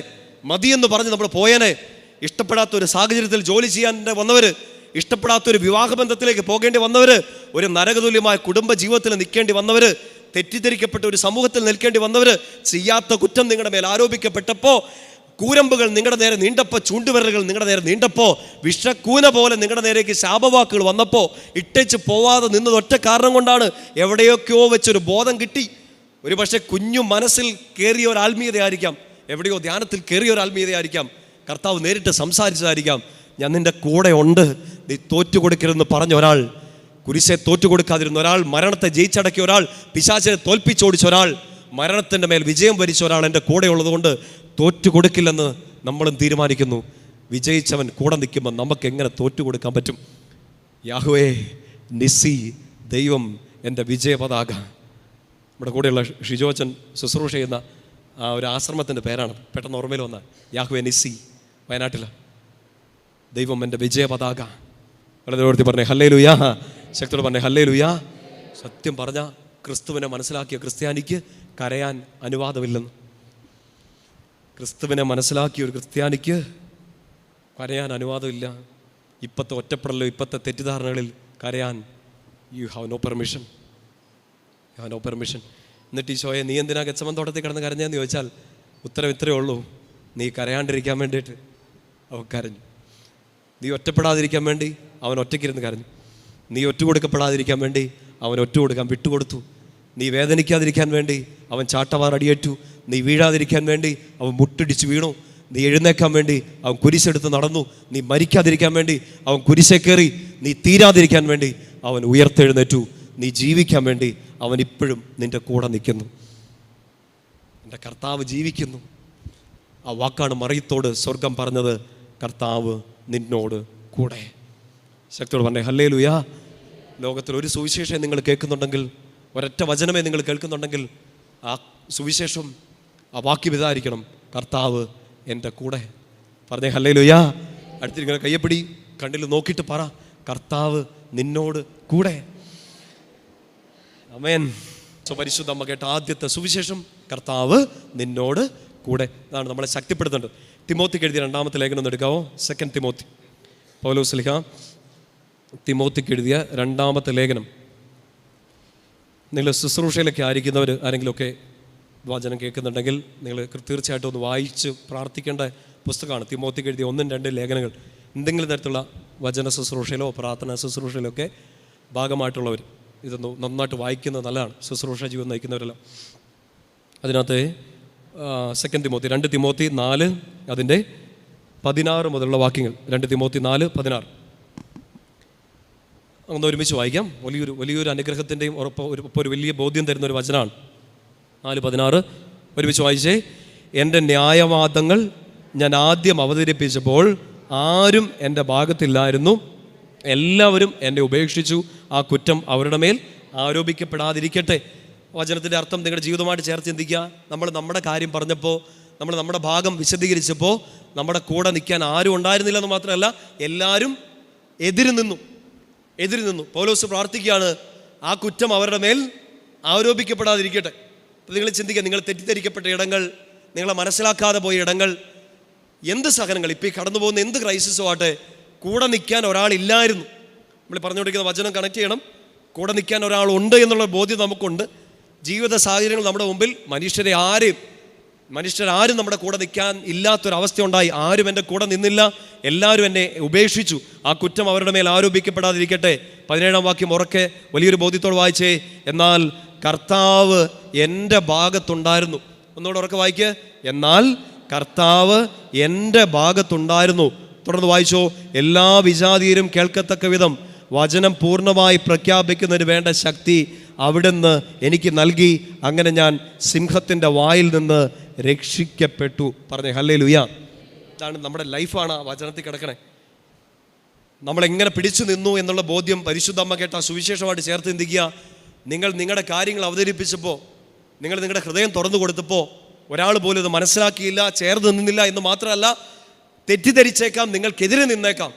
മതിയെന്ന് പറഞ്ഞ് നമ്മൾ പോയനെ. ഇഷ്ടപ്പെടാത്ത ഒരു സാഹചര്യത്തിൽ ജോലി ചെയ്യാൻ വന്നവർ ഇഷ്ടപ്പെടാത്ത ഒരു വിവാഹബന്ധത്തിലേക്ക് പോകേണ്ടി വന്നവർ ഒരു നരകതുല്യമായ കുടുംബ ജീവിതത്തിൽ നിൽക്കേണ്ടി വന്നവർ തെറ്റിദ്ധരിക്കപ്പെട്ട ഒരു സമൂഹത്തിൽ നിൽക്കേണ്ടി വന്നവർ ചെയ്യാത്ത കുറ്റം നിങ്ങളുടെ മേൽ ആരോപിക്കപ്പെട്ടപ്പോൾ കൂരമ്പുകൾ നിങ്ങളുടെ നേരെ നീണ്ടപ്പോൾ ചൂണ്ടുവിരലുകൾ നിങ്ങളുടെ നേരെ നീണ്ടപ്പോൾ വിഷക്കൂന പോലെ നിങ്ങളുടെ നേരേക്ക് ശാപവാക്കുകൾ വന്നപ്പോൾ ഇട്ടേച്ച് പോവാതെ നിന്നത് ഒറ്റ കാരണം കൊണ്ടാണ് എവിടെയൊക്കെയോ വെച്ചൊരു ബോധം കിട്ടി. ഒരു പക്ഷേ കുഞ്ഞു മനസ്സിൽ കയറിയ ഒരു ആത്മീയതയായിരിക്കാം. എവിടെയോ ധ്യാനത്തിൽ കയറിയ ഒരു ആത്മീയതയായിരിക്കാം. കർത്താവ് നേരിട്ട് സംസാരിച്ചതായിരിക്കാം. ഞാൻ നിന്റെ കൂടെ ഉണ്ട്. നീ തോറ്റു കൊടുക്കരുതെന്ന് പറഞ്ഞ ഒരാൾ കുരിശെ തോറ്റു കൊടുക്കാതിരുന്ന ഒരാൾ മരണത്തെ ജയിച്ചടക്കിയ ഒരാൾ പിശാചിനെ തോൽപ്പിച്ചോടിച്ച ഒരാൾ മരണത്തിന്റെ മേൽ വിജയം വരിച്ച ഒരാൾ എന്റെ കൂടെ ഉള്ളതുകൊണ്ട് തോറ്റു കൊടുക്കില്ലെന്ന് നമ്മളും തീരുമാനിക്കുന്നു. വിജയിച്ചവൻ കൂടെ നിൽക്കുമ്പോൾ നമുക്ക് എങ്ങനെ തോറ്റു കൊടുക്കാൻ പറ്റും? യാഹുവേ നിസി ദൈവം എന്റെ വിജയപതാക. നമ്മുടെ കൂടെയുള്ള ഷിജോച്ചൻ ശുശ്രൂഷ ചെയ്യുന്ന ആ ഒരു ആശ്രമത്തിന്റെ പേരാണ്. പെട്ടെന്ന് ഓർമ്മയിൽ വന്ന യാഹുവെ നിസി വയനാട്ടിൽ ദൈവം എന്റെ വിജയ പതാക വളരെ ഓർത്തി പറഞ്ഞേ ഹല്ലേ ലുയാ ശക്തിയോട് പറഞ്ഞേ ഹല്ലേ ലുയാ സത്യം പറഞ്ഞ ക്രിസ്തുവിനെ മനസ്സിലാക്കിയ ക്രിസ്ത്യാനിക്ക് കരയാൻ അനുവാദമില്ലെന്ന്. ക്രിസ്തുവിനെ മനസ്സിലാക്കിയ ഒരു ക്രിസ്ത്യാനിക്ക് കരയാൻ അനുവാദമില്ല. ഇപ്പോഴത്തെ ഒറ്റപ്പെടലോ ഇപ്പോഴത്തെ തെറ്റിദ്ധാരണകളിൽ കരയാൻ you have no permission you have no permission എന്നിട്ട് ഈ ഷോയെ നീ എന്തിനാ ഗച്ചമൻ തോട്ടത്തിൽ കിടന്ന് കരഞ്ഞെന്ന് ചോദിച്ചാൽ ഉത്തരം ഇത്രയേ ഉള്ളൂ. നീ കരയാണ്ടിരിക്കാൻ വേണ്ടിയിട്ട് അവൻ കരഞ്ഞു. നീ ഒറ്റപ്പെടാതിരിക്കാൻ വേണ്ടി അവൻ ഒറ്റയ്ക്കിരുന്ന് കരഞ്ഞു. നീ ഒറ്റ കൊടുക്കപ്പെടാതിരിക്കാൻ വേണ്ടി അവൻ ഒറ്റ കൊടുക്കാൻ വിട്ടുകൊടുത്തു. നീ വേദനിക്കാതിരിക്കാൻ വേണ്ടി അവൻ ചാട്ടവാർ അടിയേറ്റു നീ വീഴാതിരിക്കാൻ വേണ്ടി അവൻ മുട്ടിടിച്ച് വീണു. നീ എഴുന്നേക്കാൻ വേണ്ടി അവൻ കുരിശെടുത്ത് നടന്നു. നീ മരിക്കാതിരിക്കാൻ വേണ്ടി അവൻ കുരിശെ കയറി. നീ തീരാതിരിക്കാൻ വേണ്ടി അവൻ ഉയർത്തെഴുന്നേറ്റു. നീ ജീവിക്കാൻ വേണ്ടി അവൻ ഇപ്പോഴും നിന്റെ കൂടെ നിൽക്കുന്നു. എന്റെ കർത്താവ് ജീവിക്കുന്നു. ആ വാക്കാണ് മറിയത്തോട് സ്വർഗം പറഞ്ഞത് കർത്താവ് നിന്നോട് കൂടെ. ശക്തിയോട് പറഞ്ഞേ ഹല്ലേ ലുയാ ലോകത്തിൽ ഒരു സുവിശേഷം നിങ്ങൾ കേൾക്കുന്നുണ്ടെങ്കിൽ ഒരൊറ്റ വചനമേ നിങ്ങൾ കേൾക്കുന്നുണ്ടെങ്കിൽ ആ സുവിശേഷം ആ വാക്യം ഇതായിരിക്കണം. കർത്താവ് എന്റെ കൂടെ. പറഞ്ഞേ ഹല്ലേ ലുയാ അടുത്തിരിക്കുന്ന കയ്യപ്പിടി കണ്ണിൽ നോക്കിയിട്ട് പറ കർത്താവ് നിന്നോട് കൂടെ. അമേൻ സ്വപരിശുദ്ധ അമ്മ കേട്ട ആദ്യത്തെ സുവിശേഷം കർത്താവ് നിന്നോട് കൂടെ. അതാണ് നമ്മളെ ശക്തിപ്പെടുത്തേണ്ടത് തിമോത്തിക്ക് എഴുതിയ രണ്ടാമത്തെ ലേഖനം ഒന്ന് എടുക്കാവോ? Second Timothy. പൗലോസ് ലിഖ തിമോത്തിക്ക് എഴുതിയ രണ്ടാമത്തെ ലേഖനം. നിങ്ങൾ ശുശ്രൂഷയിലൊക്കെ ആയിരിക്കുന്നവർ ആരെങ്കിലുമൊക്കെ വചനം കേൾക്കുന്നുണ്ടെങ്കിൽ നിങ്ങൾ തീർച്ചയായിട്ടും ഒന്ന് വായിച്ച് പ്രാർത്ഥിക്കേണ്ട പുസ്തകമാണ്. തിമോത്തിക്ക് എഴുതിയ ഒന്നും രണ്ട് ലേഖനങ്ങൾ. എന്തെങ്കിലും തരത്തിലുള്ള വചന ശുശ്രൂഷയിലോ പ്രാർത്ഥന ശുശ്രൂഷയിലോ ഒക്കെ ഭാഗമായിട്ടുള്ളവർ ഇതൊന്ന് നന്നായിട്ട് വായിക്കുന്നത് നല്ലതാണ്. ശുശ്രൂഷ ജീവിതം നയിക്കുന്നവരെല്ലാം. അതിനകത്ത് സെക്കൻഡ് തിമോത്തി. രണ്ട് തിമോത്തി നാല് അതിന്റെ പതിനാറ് മുതലുള്ള വാക്യങ്ങൾ. രണ്ട് തിമോത്തി നാല് പതിനാറ്. ഒന്ന് ഒരുമിച്ച് വായിക്കാം. വലിയൊരു വലിയൊരു അനുഗ്രഹത്തിന്റെയും ഉറപ്പ് ഒരു ഇപ്പോൾ ഒരു വലിയ ബോധ്യം തരുന്ന ഒരു വചനമാണ് നാല് പതിനാറ്. ഒരുമിച്ച് വായിച്ചേ. എന്റെ ന്യായവാദങ്ങൾ ഞാൻ ആദ്യം അവതരിപ്പിച്ചപ്പോൾ ആരും എന്റെ ഭാഗത്തില്ലായിരുന്നു. എല്ലാവരും എന്നെ ഉപേക്ഷിച്ചു. ആ കുറ്റം അവരുടെ മേൽ ആരോപിക്കപ്പെടാതിരിക്കട്ടെ. വചനത്തിന്റെ അർത്ഥം നിങ്ങളുടെ ജീവിതമായിട്ട് ചേർത്ത് ചിന്തിക്കുക. നമ്മൾ നമ്മുടെ കാര്യം പറഞ്ഞപ്പോൾ നമ്മൾ നമ്മുടെ ഭാഗം വിശദീകരിച്ചപ്പോൾ നമ്മുടെ കൂടെ നിൽക്കാൻ ആരും ഉണ്ടായിരുന്നില്ല എന്ന് മാത്രമല്ല എല്ലാവരും എതിര് നിന്നു. എതിര് നിന്നു. പൗലോസ് പ്രാർത്ഥിക്കുകയാണ് ആ കുറ്റം അവരുടെ മേൽ ആരോപിക്കപ്പെടാതിരിക്കട്ടെ. നിങ്ങൾ ചിന്തിക്കുക നിങ്ങൾ തെറ്റിദ്ധരിക്കപ്പെട്ട ഇടങ്ങൾ നിങ്ങളെ മനസ്സിലാക്കാതെ പോയ ഇടങ്ങൾ എന്ത് സഹനങ്ങൾ? ഇപ്പോൾ ഈ കടന്നു പോകുന്ന എന്ത് ക്രൈസിസോ ആട്ടെ കൂടെ നിൽക്കാൻ ഒരാളില്ലായിരുന്നു നമ്മൾ പറഞ്ഞു കൊടുക്കുന്ന വചനം കണക്ട് ചെയ്യണം. കൂടെ നിൽക്കാൻ ഒരാളുണ്ട് എന്നുള്ള ബോധ്യം നമുക്കുണ്ട്. ജീവിത സാഹചര്യങ്ങൾ നമ്മുടെ മുമ്പിൽ മനുഷ്യരെ ആരെയും മനുഷ്യരാരും നമ്മുടെ കൂടെ നിൽക്കാൻ ഇല്ലാത്തൊരവസ്ഥ ഉണ്ടായി ആരും എന്റെ കൂടെ നിന്നില്ല. എല്ലാവരും എന്നെ ഉപേക്ഷിച്ചു. ആ കുറ്റം അവരുടെ മേൽ ആരോപിക്കപ്പെടാതിരിക്കട്ടെ. പതിനേഴാം വാക്യം ഉറക്കെ വലിയൊരു ബോധ്യത്തോട് വായിച്ചേ. എന്നാൽ കർത്താവ് എന്റെ ഭാഗത്തുണ്ടായിരുന്നു. ഒന്നുകൂടെ ഉറക്കെ വായിക്ക്. എന്നാൽ കർത്താവ് എന്റെ ഭാഗത്തുണ്ടായിരുന്നു. തുടർന്ന് വായിച്ചോ. എല്ലാ വിജാതിയരും കേൾക്കത്തക്ക വിധം വചനം പൂർണമായി പ്രഖ്യാപിക്കുന്നതിന് വേണ്ട ശക്തി അവിടുന്ന് എനിക്ക് നൽകി. അങ്ങനെ ഞാൻ സിംഹത്തിന്റെ വായിൽ നിന്ന് രക്ഷിക്കപ്പെട്ടു. പറഞ്ഞേ ഹല്ലേ ലുയാ ഇതാണ് നമ്മുടെ ലൈഫാണ് ആ വചനത്തിൽ കിടക്കണേ. നമ്മളെങ്ങനെ പിടിച്ചു നിന്നു എന്നുള്ള ബോധ്യം പരിശുദ്ധ അമ്മ കേട്ട സുവിശേഷമായിട്ട് ചേർത്ത് ചിന്തിക്കുക നിങ്ങൾ നിങ്ങളുടെ കാര്യങ്ങൾ അവതരിപ്പിച്ചപ്പോൾ നിങ്ങൾ നിങ്ങളുടെ ഹൃദയം തുറന്നു കൊടുത്തപ്പോൾ ഒരാൾ പോലും ഇത് മനസ്സിലാക്കിയില്ല ചേർന്ന് നിന്നില്ല എന്ന് മാത്രമല്ല തെറ്റിദ്ധരിച്ചേക്കാം നിങ്ങൾക്കെതിരെ നിന്നേക്കാം.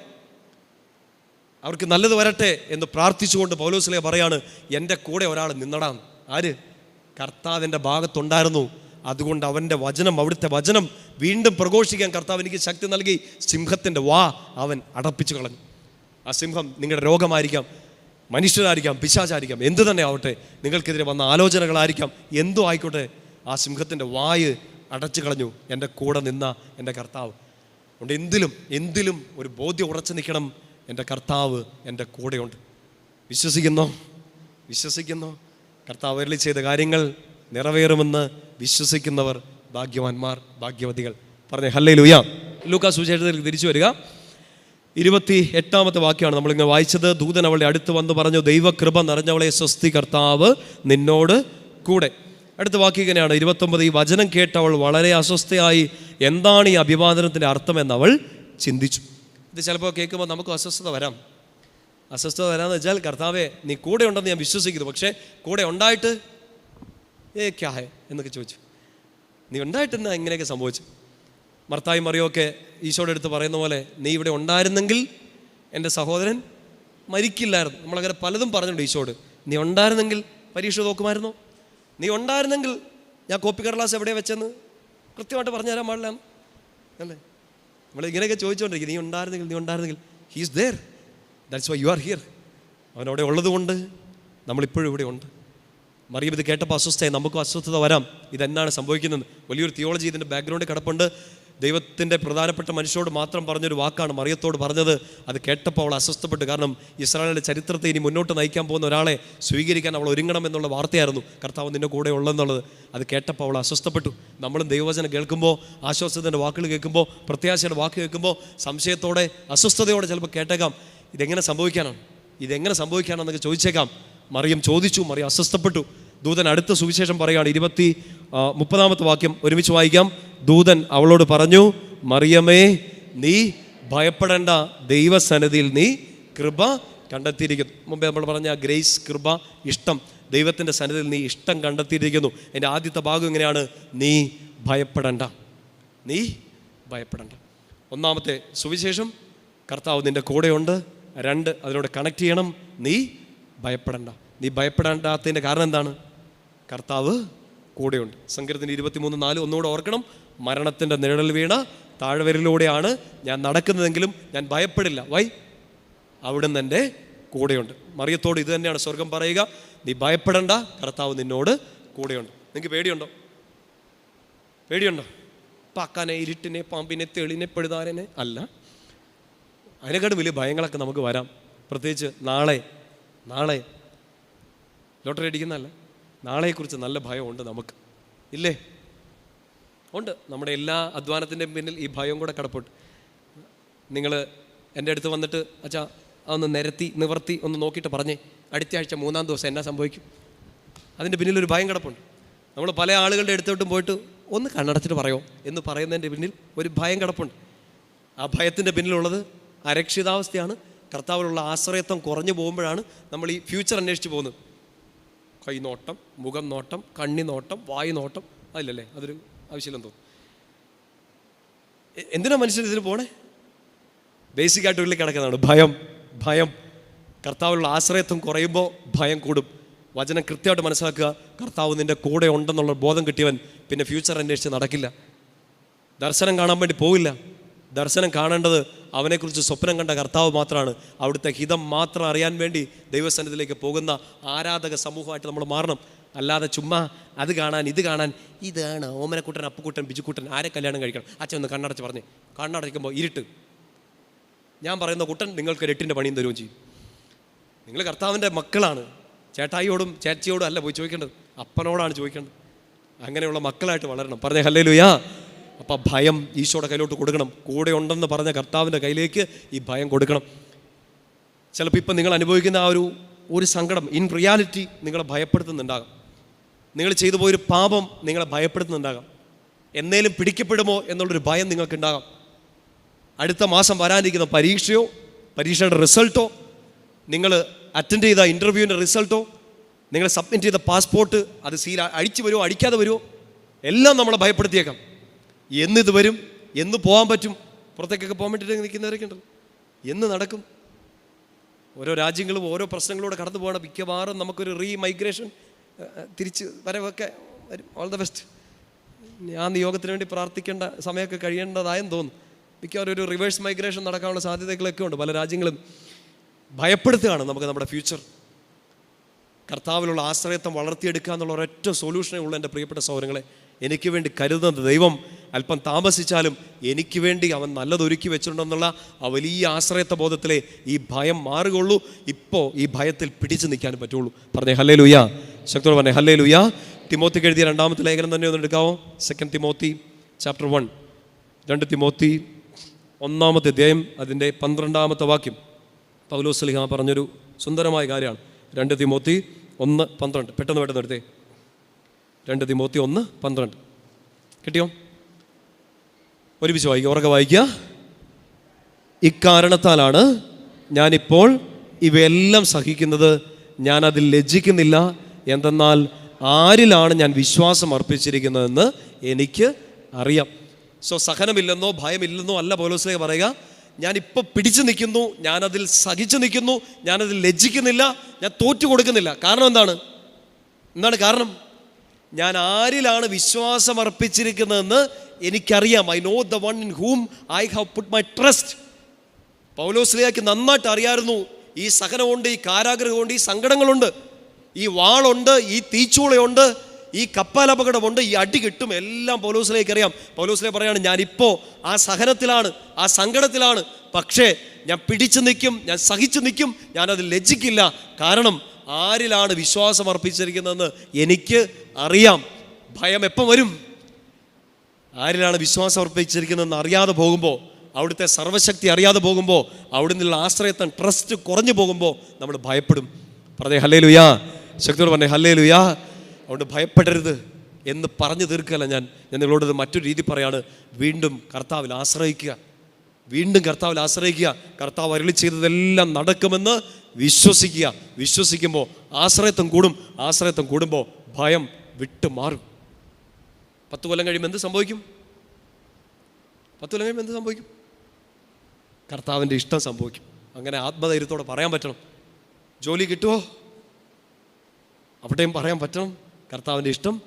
അവർക്ക് നല്ലത് വരട്ടെ എന്ന് പ്രാർത്ഥിച്ചുകൊണ്ട് പൗലോസിലെ പറയാണ് എന്റെ കൂടെ ഒരാൾ നിന്നടാം. ആര്? കർത്താവിന്റെ ഭാഗത്തുണ്ടായിരുന്നു. അതുകൊണ്ട് അവന്റെ വചനം അവിടുത്തെ വചനം വീണ്ടും പ്രഘോഷിക്കാൻ കർത്താവ് എനിക്ക് ശക്തി നൽകി. സിംഹത്തിന്റെ വാ അവൻ അടപ്പിച്ചു കളഞ്ഞു. ആ സിംഹം നിങ്ങളുടെ രോഗമായിരിക്കാം മനുഷ്യരായിരിക്കാം പിശാചായിരിക്കാം എന്തു തന്നെ ആവട്ടെ നിങ്ങൾക്കെതിരെ വന്ന ആലോചനകളായിരിക്കാം എന്തോ ആയിക്കോട്ടെ ആ സിംഹത്തിന്റെ വായ് അടച്ചു കളഞ്ഞു. എന്റെ കൂടെ നിന്ന എന്റെ കർത്താവ്. അതുകൊണ്ട് എന്തിലും എന്തിലും ഒരു ബോധ്യം ഉറച്ചു നിൽക്കണം. എന്റെ കർത്താവ് എന്റെ കൂടെയുണ്ട്. വിശ്വസിക്കുന്നു വിശ്വസിക്കുന്നു. കർത്താവ് ചെയ്ത കാര്യങ്ങൾ നിറവേറുമെന്ന് വിശ്വസിക്കുന്നവർ ഭാഗ്യവാന്മാർ ഭാഗ്യവതികൾ. പറഞ്ഞേ ഹല്ലേ ലൂക്കാ സുവിശേഷത്തിലേക്ക് തിരിച്ചു വരിക. ഇരുപത്തി എട്ടാമത്തെ വാക്യമാണ് നമ്മളിങ്ങനെ വായിച്ചത്. ദൂതൻ അവളുടെ അടുത്ത് വന്ന് പറഞ്ഞു ദൈവകൃപ നിറഞ്ഞവളെ സ്വസ്തി കർത്താവ് നിന്നോട് കൂടെ. അടുത്ത വാക്യം ഇങ്ങനെയാണ്. ഇരുപത്തൊമ്പത് ഈ വചനം കേട്ടവൾ വളരെ അസ്വസ്ഥയായി. എന്താണ് ഈ അഭിവാദനത്തിന്റെ അർത്ഥമെന്ന് അവൾ ചിന്തിച്ചു. ഇത് ചിലപ്പോൾ കേൾക്കുമ്പോൾ നമുക്ക് അസ്വസ്ഥത വരാം. അസ്വസ്ഥത വരാമെന്ന് വെച്ചാൽ കർത്താവെ നീ കൂടെ ഉണ്ടെന്ന് ഞാൻ വിശ്വസിക്കുന്നു. പക്ഷേ കൂടെ ഉണ്ടായിട്ട് ഏ ക്യാ ഹേ? എന്നൊക്കെ ചോദിച്ചു. നീ ഉണ്ടായിട്ട് എന്നാ ഇങ്ങനെയൊക്കെ സംഭവിച്ചു മർത്തായി മറിയൊക്കെ ഈശോയുടെ അടുത്ത് പറയുന്ന പോലെ നീ ഇവിടെ ഉണ്ടായിരുന്നെങ്കിൽ എന്റെ സഹോദരൻ മരിക്കില്ലായിരുന്നു. നമ്മളങ്ങനെ പലതും പറഞ്ഞിട്ടുണ്ട് ഈശോട് നീ ഉണ്ടായിരുന്നെങ്കിൽ പരീക്ഷ നോക്കുമായിരുന്നോ? നീ ഉണ്ടായിരുന്നെങ്കിൽ ഞാൻ കോപ്പി കടലാസ് എവിടെ വെച്ചെന്ന് കൃത്യമായിട്ട് പറഞ്ഞു തരാൻ പാടില്ല. അല്ലേ? നമ്മൾ ഇങ്ങനെയൊക്കെ ചോദിച്ചുകൊണ്ടിരിക്കും. നീ ഉണ്ടായിരുന്നെങ്കിൽ നീ ഉണ്ടായിരുന്നെങ്കിൽ he's there that's why you are here അവനവിടെ ഉള്ളതുകൊണ്ട് ഉള്ളത് കൊണ്ട് നമ്മളിപ്പോഴും ഇവിടെ ഉണ്ട്. മറിയം ഇത് കേട്ടപ്പോൾ അസ്വസ്ഥയായി. നമുക്കും അസ്വസ്ഥത വരാം. ഇതെന്നാണ് സംഭവിക്കുന്നത്. വലിയൊരു തിയോളജി ഇതിന്റെ ബാക്ക്ഗ്രൗണ്ടിൽ കിടപ്പുണ്ട്. ദൈവത്തിന്റെ പ്രധാനപ്പെട്ട മനുഷ്യരോട് മാത്രം പറഞ്ഞൊരു വാക്കാണ് മറിയത്തോട് പറഞ്ഞത്. അത് കേട്ടപ്പോൾ അവൾ അസ്വസ്ഥപ്പെട്ടു. കാരണം ഇസ്രായേലിന്റെ ചരിത്രത്തെ ഇനി മുന്നോട്ട് നയിക്കാൻ പോകുന്ന ഒരാളെ സ്വീകരിക്കാൻ അവൾ ഒരുങ്ങണം എന്നുള്ള വാർത്തയായിരുന്നു. കർത്താവ് നിന്റെ കൂടെ ഉള്ളെന്നുള്ളത്. അത് കേട്ടപ്പോൾ അവൾ അസ്വസ്ഥപ്പെട്ടു. നമ്മളും ദൈവവചനം കേൾക്കുമ്പോൾ ആശ്വാസത്തിന്റെ വാക്കുകൾ കേൾക്കുമ്പോൾ പ്രത്യാശയുടെ വാക്ക് കേൾക്കുമ്പോൾ സംശയത്തോടെ അസ്വസ്ഥതയോടെ ചിലപ്പോൾ കേട്ടേക്കാം. ഇതെങ്ങനെ സംഭവിക്കാനാണ്? ഇതെങ്ങനെ സംഭവിക്കാനാണെന്നൊക്കെ ചോദിച്ചേക്കാം. മറിയം ചോദിച്ചു മറിയം അസ്വസ്ഥപ്പെട്ടു. ദൂതൻ അടുത്ത സുവിശേഷം പറയുകയാണ് ഇരുപത്തി മുപ്പതാമത്തെ വാക്യം ഒരുമിച്ച് വായിക്കാം. ദൂതൻ അവളോട് പറഞ്ഞു മറിയമേ നീ ഭയപ്പെടേണ്ട ദൈവസന്നിധിയിൽ നീ കൃപ കണ്ടെത്തിയിരിക്കുന്നു. മുമ്പേ നമ്മൾ പറഞ്ഞ ഗ്രേസ് കൃപ ഇഷ്ടം. ദൈവത്തിന്റെ സന്നിധിയിൽ നീ ഇഷ്ടം കണ്ടെത്തിയിരിക്കുന്നു. എന്റെ ആദ്യത്തെ ഭാഗം എങ്ങനെയാണ്? നീ ഭയപ്പെടേണ്ട. നീ ഭയപ്പെടേണ്ട. ഒന്നാമത്തെ സുവിശേഷം കർത്താവ് നിന്റെ കൂടെയുണ്ട്. രണ്ട് അതിനോട് കണക്ട് ചെയ്യണം. നീ ഭയപ്പെടേണ്ട. നീ ഭയപ്പെടേണ്ടാത്തതിന്റെ കാരണം എന്താണ്? കർത്താവ് കൂടെയുണ്ട്. സങ്കീർത്തിന് ഇരുപത്തിമൂന്ന് നാല് ഒന്നുകൂടെ ഓർക്കണം. മരണത്തിന്റെ നിഴൽ വീണ താഴ്വരയിലൂടെയാണ് ഞാൻ നടക്കുന്നതെങ്കിലും ഞാൻ ഭയപ്പെടില്ല. വൈ? അവിടുന്ന് എന്റെ കൂടെയുണ്ട്. മറിയത്തോട് ഇത് തന്നെയാണ് സ്വർഗം പറയുക. നീ ഭയപ്പെടണ്ട. കർത്താവ് നിന്നോട് കൂടെയുണ്ട്. നിങ്ങൾക്ക് പേടിയുണ്ടോ? പേടിയുണ്ടോ? പാക്കാനെ ഇരുട്ടിനെ പാമ്പിനെ തെളിനെ പെഴുതാരനെ അല്ല. അതിനെക്കാട്ടും വലിയ ഭയങ്ങളൊക്കെ നമുക്ക് വരാം. പ്രത്യേകിച്ച് നാളെ നാളെ ലോട്ടറി അടിക്കുന്നതല്ല? നാളെക്കുറിച്ച് നല്ല ഭയമുണ്ട് നമുക്ക്. ഇല്ലേ? ഉണ്ട്. നമ്മുടെ എല്ലാ അധ്വാനത്തിന്റെയും പിന്നിൽ ഈ ഭയം കൂടെ കിടപ്പുണ്ട്. നിങ്ങൾ എന്റെ അടുത്ത് വന്നിട്ട് അച്ഛാ അതൊന്ന് നിരത്തി നിവർത്തി ഒന്ന് നോക്കിയിട്ട് പറഞ്ഞേ. അടുത്ത ആഴ്ച മൂന്നാം ദിവസം എന്നാ സംഭവിക്കും? അതിന്റെ പിന്നിൽ ഒരു ഭയം കിടപ്പുണ്ട്. നമ്മൾ പല ആളുകളുടെ അടുത്തോട്ടും പോയിട്ട് ഒന്ന് കണ്ണടച്ചിട്ട് പറയോ എന്ന് പറയുന്നതിന്റെ പിന്നിൽ ഒരു ഭയം കിടപ്പുണ്ട്. ആ ഭയത്തിന്റെ പിന്നിലുള്ളത് അരക്ഷിതാവസ്ഥയാണ്. കർത്താവിലുള്ള ആശ്രയത്വം കുറഞ്ഞു പോകുമ്പോഴാണ് നമ്മൾ ഈ ഫ്യൂച്ചർ അന്വേഷിച്ച് പോകുന്നത്. കൈ നോട്ടം മുഖം നോട്ടം കണ്ണി നോട്ടം വായു നോട്ടം അതില്ലല്ലേ അതൊരു ആവശ്യമില്ലെന്ന് തോന്നുന്നു. എന്തിനാ മനുഷ്യൻ ഇതിന് പോണേ? ബേസിക് ആയിട്ട് ഉള്ളിൽ കിടക്കുന്നതാണ്. ഭയം ഭയം. കർത്താവിലുള്ള ആശ്രയത്വം കുറയുമ്പോൾ ഭയം കൂടും. വചനം കൃത്യമായിട്ട് മനസ്സിലാക്കുക കർത്താവ് നിന്റെ കൂടെ ഉണ്ടെന്നുള്ള ബോധം കിട്ടിയവൻ പിന്നെ ഫ്യൂച്ചർ അന്വേഷിച്ച് നടക്കില്ല. ദർശനം കാണാൻ വേണ്ടി പോവില്ല. ദർശനം കാണേണ്ടത് അവനെക്കുറിച്ച് സ്വപ്നം കണ്ട കർത്താവ് മാത്രമാണ്. അവിടുത്തെ ഹിതം മാത്രം അറിയാൻ വേണ്ടി ദൈവസന്നിധിയിലേക്ക് പോകുന്ന ആരാധക സമൂഹമായിട്ട് നമ്മൾ മാറണം. അല്ലാതെ ചുമ്മാ അത് കാണാൻ ഇത് കാണാൻ ഇതാണ് ഓമനക്കുട്ടൻ അപ്പുക്കുട്ടൻ ബിജുക്കുട്ടൻ ആരെ കല്യാണം കഴിക്കണം? അച്ഛൻ ഒന്ന് കണ്ണടച്ച് പറഞ്ഞ്. കണ്ണടയ്ക്കുമ്പോൾ ഇരുട്ട്. ഞാൻ പറയുന്ന കുട്ടൻ നിങ്ങൾക്ക് രട്ടിന്റെ പണിയും തരുകയും ചെയ്യും. നിങ്ങൾ കർത്താവിന്റെ മക്കളാണ്. ചേട്ടായിയോടും ചേച്ചിയോടും അല്ല പോയി ചോദിക്കേണ്ടത്. അപ്പനോടാണ് ചോദിക്കേണ്ടത്. അങ്ങനെയുള്ള മക്കളായിട്ട് വളരണം. പറഞ്ഞേ ഹല്ലേ ലുയാ അപ്പം ഭയം ഈശോയുടെ കയ്യിലോട്ട് കൊടുക്കണം. കൂടെ ഉണ്ടെന്ന് പറഞ്ഞ കർത്താവിന്റെ കയ്യിലേക്ക് ഈ ഭയം കൊടുക്കണം. ചിലപ്പോൾ ഇപ്പം നിങ്ങൾ അനുഭവിക്കുന്ന ആ ഒരു ഒരു സങ്കടം ഇൻ റിയാലിറ്റി നിങ്ങളെ ഭയപ്പെടുത്തുന്നുണ്ടാകാം. നിങ്ങൾ ചെയ്തു പോയൊരു പാപം നിങ്ങളെ ഭയപ്പെടുത്തുന്നുണ്ടാകാം. എന്നേലും പിടിക്കപ്പെടുമോ എന്നുള്ളൊരു ഭയം നിങ്ങൾക്കുണ്ടാകാം. അടുത്ത മാസം വരാനിരിക്കുന്ന പരീക്ഷയോ പരീക്ഷയുടെ റിസൾട്ടോ നിങ്ങൾ അറ്റൻഡ് ചെയ്ത ഇന്റർവ്യൂവിന്റെ റിസൾട്ടോ നിങ്ങൾ സബ്മിറ്റ് ചെയ്ത പാസ്പോർട്ട് അത് സീൽ അടിച്ചു വരുമോ അടിക്കാതെ വരുമോ എല്ലാം നമ്മളെ ഭയപ്പെടുത്തിയേക്കാം. എന്നിത് വരും എന്ന് പോകാൻ പറ്റും പുറത്തേക്കൊക്കെ പോകാൻ വേണ്ടിയിട്ട് നിൽക്കുന്നവരൊക്കെ ഉണ്ടല്ലോ. എന്ന് നടക്കും. ഓരോ രാജ്യങ്ങളും ഓരോ പ്രശ്നങ്ങളൂടെ കടന്നു പോകണം മിക്കവാറും നമുക്കൊരു റീ മൈഗ്രേഷൻ തിരിച്ച് വരവൊക്കെ വരും. ഓൾ ദ ബെസ്റ്റ് ഞാൻ നിയോഗത്തിന് വേണ്ടി പ്രാർത്ഥിക്കേണ്ട സമയമൊക്കെ കഴിയേണ്ടതായെന്ന് തോന്നുന്നു. മിക്കവാറും ഒരു റിവേഴ്സ് മൈഗ്രേഷൻ നടക്കാനുള്ള സാധ്യതകളൊക്കെ ഉണ്ട്. പല രാജ്യങ്ങളും ഭയപ്പെടുത്തുകയാണ് നമുക്ക് നമ്മുടെ ഫ്യൂച്ചർ കർത്താവിലുള്ള ആശ്രയത്വം വളർത്തിയെടുക്കുക എന്നുള്ള ഒരൊറ്റ സൊല്യൂഷനേ ഉള്ളൂ എന്റെ പ്രിയപ്പെട്ട സൗരങ്ങളെ എനിക്ക് വേണ്ടി കരുതുന്നത് ദൈവം അല്പം താമസിച്ചാലും എനിക്ക് വേണ്ടി അവൻ നല്ലതൊരുക്കി വെച്ചിട്ടുണ്ടെന്നുള്ള ആ വലിയ ആശ്രയത്വ ബോധത്തിലെ ഈ ഭയം മാറുകയുള്ളൂ. ഇപ്പോൾ ഈ ഭയത്തിൽ പിടിച്ചു നിൽക്കാൻ പറ്റുള്ളൂ. പറഞ്ഞേ ഹല്ലേ ലുയാ ശക്തോട് പറഞ്ഞേ ഹല്ലേ ലുയാ തിമോത്തിക്ക് എഴുതിയ രണ്ടാമത്തെ ലേഖനം തന്നെ ഒന്ന് എടുക്കാവോ? സെക്കൻഡ് തിമോത്തി ചാപ്റ്റർ വൺ രണ്ട് തിമോത്തി ഒന്നാമത്തെ അധ്യായം അതിന്റെ പന്ത്രണ്ടാമത്തെ വാക്യം. പൗലോസ് ലിഹ പറഞ്ഞൊരു സുന്ദരമായ കാര്യമാണ്. രണ്ട് തിമോത്തി ഒന്ന് പന്ത്രണ്ട്. പെട്ടെന്ന് പെട്ടെന്ന് എടുത്തേ. രണ്ട് തിമോത്തി ഒന്ന് പന്ത്രണ്ട്. കിട്ടിയോ? ഒരുമിച്ച് വായിക്കുക ഉറക്കെ വായിക്കുക. ഇക്കാരണത്താലാണ് ഞാനിപ്പോൾ ഇവയെല്ലാം സഹിക്കുന്നത്. ഞാൻ അതിൽ ലജ്ജിക്കുന്നില്ല. എന്തെന്നാൽ ആരിലാണ് ഞാൻ വിശ്വാസം അർപ്പിച്ചിരിക്കുന്നതെന്ന് എനിക്ക് അറിയാം. സോ സഹനമില്ലെന്നോ ഭയമില്ലെന്നോ അല്ല പോലോസിലേക്ക് പറയുക. ഞാനിപ്പോൾ പിടിച്ചു നിൽക്കുന്നു. ഞാനതിൽ സഹിച്ചു നിൽക്കുന്നു. ഞാനതിൽ ലജ്ജിക്കുന്നില്ല. ഞാൻ തോറ്റു കൊടുക്കുന്നില്ല. കാരണം എന്താണ്? എന്താണ് കാരണം? ഞാൻ ആരിലാണ് വിശ്വാസം അർപ്പിച്ചിരിക്കുന്നതെന്ന് എനിക്കറിയാം I know the one in whom I have put my trust പൗലോസ്ലിയാക്ക് നന്നായിട്ട് അറിയായിരുന്നു. ഈ സഹനമുണ്ട് ഈ കാരാഗ്രഹമുണ്ട് ഈ സങ്കടങ്ങളുണ്ട്. ഈ വാളുണ്ട് ഈ തീച്ചൂളയുണ്ട് ഈ കപ്പാലപകടമുണ്ട് ഈ അടി കിട്ടും. എല്ലാം പൗലോസിലേക്ക് അറിയാം. പൗലോസിലെ പറയാണ് ഞാനിപ്പോൾ ആ സഹനത്തിലാണ് ആ സങ്കടത്തിലാണ്. പക്ഷേ ഞാൻ പിടിച്ചു നിൽക്കും ഞാൻ സഹിച്ചു നിൽക്കും. ഞാനത് ലജ്ജിക്കില്ല. കാരണം ആരിലാണ് വിശ്വാസം അർപ്പിച്ചിരിക്കുന്നതെന്ന് എനിക്ക് അറിയാം. ഭയം എപ്പം വരും? ആരിലാണ് വിശ്വാസം അർപ്പിച്ചിരിക്കുന്നതെന്ന് അറിയാതെ പോകുമ്പോൾ അവിടുത്തെ സർവശക്തി അറിയാതെ പോകുമ്പോൾ അവിടെ നിന്നുള്ള ആശ്രയത്വം ട്രസ്റ്റ് കുറഞ്ഞു പോകുമ്പോൾ നമ്മൾ ഭയപ്പെടും. പറഞ്ഞേ ഹല്ലേ ലുയാ ശക്തിയോട് പറഞ്ഞേ ഹല്ലേ ലുയാ അതുകൊണ്ട് ഭയപ്പെടരുത് എന്ന് പറഞ്ഞു തീർക്കല്ല ഞാൻ. ഞാൻ നിങ്ങളോടൊരു മറ്റൊരു രീതി പറയാണ്. വീണ്ടും കർത്താവിൽ ആശ്രയിക്കുക. വീണ്ടും കർത്താവിൽ ആശ്രയിക്കുക. കർത്താവ് അരളി ചെയ്തതെല്ലാം നടക്കുമെന്ന് വിശ്വസിക്കുക. വിശ്വസിക്കുമ്പോൾ ആശ്രയത്വം കൂടും. ആശ്രയത്വം കൂടുമ്പോൾ ഭയം വിട്ടു മാറും പത്ത് കൊല്ലം കഴിയുമ്പോൾ എന്ത് സംഭവിക്കും? പത്ത് കൊല്ലം കഴിയുമ്പോൾ എന്ത് സംഭവിക്കും? കർത്താവിന്റെ ഇഷ്ടം സംഭവിക്കും. അങ്ങനെ ആത്മധൈര്യത്തോടെ പറയാൻ പറ്റണം. ജോലി കിട്ടുമോ അവിടെയും പറയാൻ പറ്റണം. കർത്താവിന്റെ ഇഷ്ടം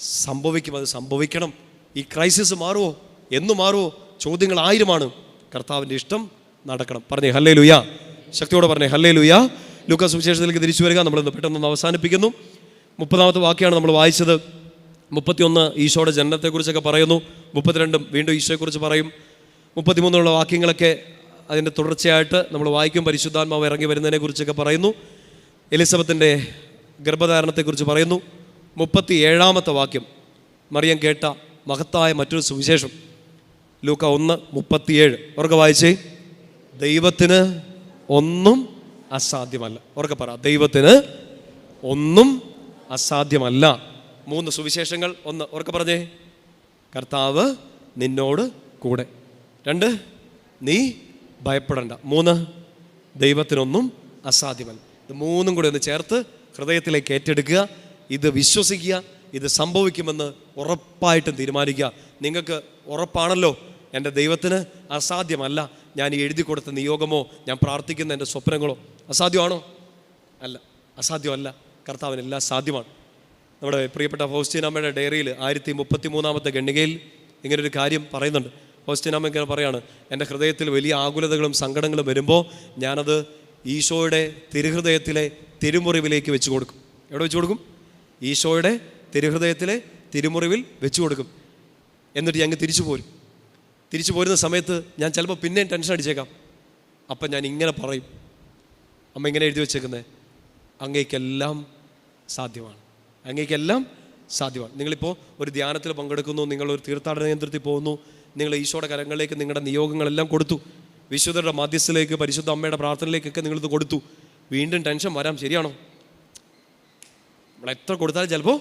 സംഭവിക്കും. അത് സംഭവിക്കണം. ഈ ക്രൈസിസ് മാറുമോ എന്ന് മാറുമോ ചോദ്യങ്ങൾ ആയിരമാണ്. കർത്താവിന്റെ ഇഷ്ടം നടക്കണം. പറഞ്ഞേ ഹല്ലേ ലുയാ ശക്തിയോടെ പറഞ്ഞേ. ഹല്ലേ ലുയാ ലൂക്കാ സുവിശേഷത്തിലേക്ക് തിരിച്ചു വരിക. നമ്മളിന്ന് പെട്ടെന്ന് അവസാനിപ്പിക്കുന്നു. മുപ്പതാമത്തെ വാക്യമാണ് നമ്മൾ വായിച്ചത്. മുപ്പത്തിയൊന്ന് ഈശോയുടെ ജനനത്തെക്കുറിച്ചൊക്കെ പറയുന്നു. മുപ്പത്തിരണ്ടും വീണ്ടും ഈശോയെക്കുറിച്ച് പറയും. മുപ്പത്തിമൂന്നുള്ള വാക്യങ്ങളൊക്കെ അതിന്റെ തുടർച്ചയായിട്ട് നമ്മൾ വായിക്കും. പരിശുദ്ധാത്മാവ് ഇറങ്ങി വരുന്നതിനെ കുറിച്ചൊക്കെ പറയുന്നു. എലിസബത്തിന്റെ ഗർഭധാരണത്തെക്കുറിച്ച് പറയുന്നു. മുപ്പത്തി ഏഴാമത്തെ വാക്യം. മറിയം കേട്ട മഹത്തായ മറ്റൊരു സുവിശേഷം. ലൂക്ക ഒന്ന് മുപ്പത്തിയേഴ്. ഉറക്കെ വായിച്ചേ. ദൈവത്തിന് ഒന്നും അസാധ്യമല്ല. ഉറക്കെ പറ ദൈവത്തിന് ഒന്നും അസാധ്യമല്ല. മൂന്ന് സുവിശേഷങ്ങൾ ഒന്ന് ഉറക്കെ പറഞ്ഞേ. കർത്താവ് നിന്നോട് കൂടെ. രണ്ട് നീ ഭയപ്പെടണ്ട. മൂന്ന് ദൈവത്തിനൊന്നും അസാധ്യമല്ല. ഇത് മൂന്നും കൂടെ ഒന്ന് ചേർത്ത് ഹൃദയത്തിലേക്ക് ഏറ്റെടുക്കുക ഇത് വിശ്വസിക്കുക ഇത് സംഭവിക്കുമെന്ന് ഉറപ്പായിട്ടും തീരുമാനിക്കുക. നിങ്ങൾക്ക് ഉറപ്പാണല്ലോ എന്റെ ദൈവത്തിന് അസാധ്യമല്ല. ഞാൻ എഴുതി കൊടുത്ത നിയോഗമോ ഞാൻ പ്രാർത്ഥിക്കുന്ന എന്റെ സ്വപ്നങ്ങളോ അസാധ്യമാണോ? അല്ല അസാധ്യമല്ല. കർത്താവിന് എല്ലാം സാധ്യമാണ്. നമ്മുടെ പ്രിയപ്പെട്ട ഫൗസ്റ്റീനാമ്മയുടെ ഡയറിയിൽ ആയിരത്തി മുപ്പത്തി മൂന്നാമത്തെ ഗണ്ണികയിൽ ഇങ്ങനൊരു കാര്യം പറയുന്നുണ്ട്. ഫൗസ്റ്റീനാമ്മ ഇങ്ങനെ പറയാണ് എന്റെ ഹൃദയത്തിൽ വലിയ ആകുലതകളും സങ്കടങ്ങളും വരുമ്പോൾ ഞാനത് ഈശോയുടെ തിരുഹൃദയത്തിലെ തിരുമുറിവിലേക്ക് വെച്ച് കൊടുക്കും. എവിടെ വെച്ച് കൊടുക്കും? ഈശോയുടെ തിരുഹൃദയത്തിലെ തിരുമുറിവിൽ വെച്ച് കൊടുക്കും. എന്നിട്ട് ഞങ്ങൾ തിരിച്ചു പോരും. തിരിച്ചു പോരുന്ന സമയത്ത് ഞാൻ ചിലപ്പോൾ പിന്നെയും ടെൻഷൻ അടിച്ചേക്കാം. അപ്പം ഞാൻ ഇങ്ങനെ പറയും. അമ്മ ഇങ്ങനെ എഴുതി വെച്ചേക്കുന്നത് അങ്ങേക്കെല്ലാം സാധ്യമാണ്. അങ്ങേക്കെല്ലാം സാധ്യമാണ്. നിങ്ങളിപ്പോൾ ഒരു ധ്യാനത്തിൽ പങ്കെടുക്കുന്നു നിങ്ങൾ ഒരു തീർത്ഥാടന കേന്ദ്രത്തിൽ പോകുന്നു നിങ്ങൾ ഈശോയുടെ കരങ്ങളിലേക്ക് നിങ്ങളുടെ നിയോഗങ്ങളെല്ലാം കൊടുത്തു വിശുദ്ധരുടെ മധ്യസ്ഥയിലേക്ക് പരിശുദ്ധ അമ്മയുടെ പ്രാർത്ഥനയിലേക്കൊക്കെ നിങ്ങളിത് കൊടുത്തു. വീണ്ടും ടെൻഷൻ വരാം ശരിയാണോ? നമ്മൾ എത്ര കൊടുത്താലും ചിലപ്പോൾ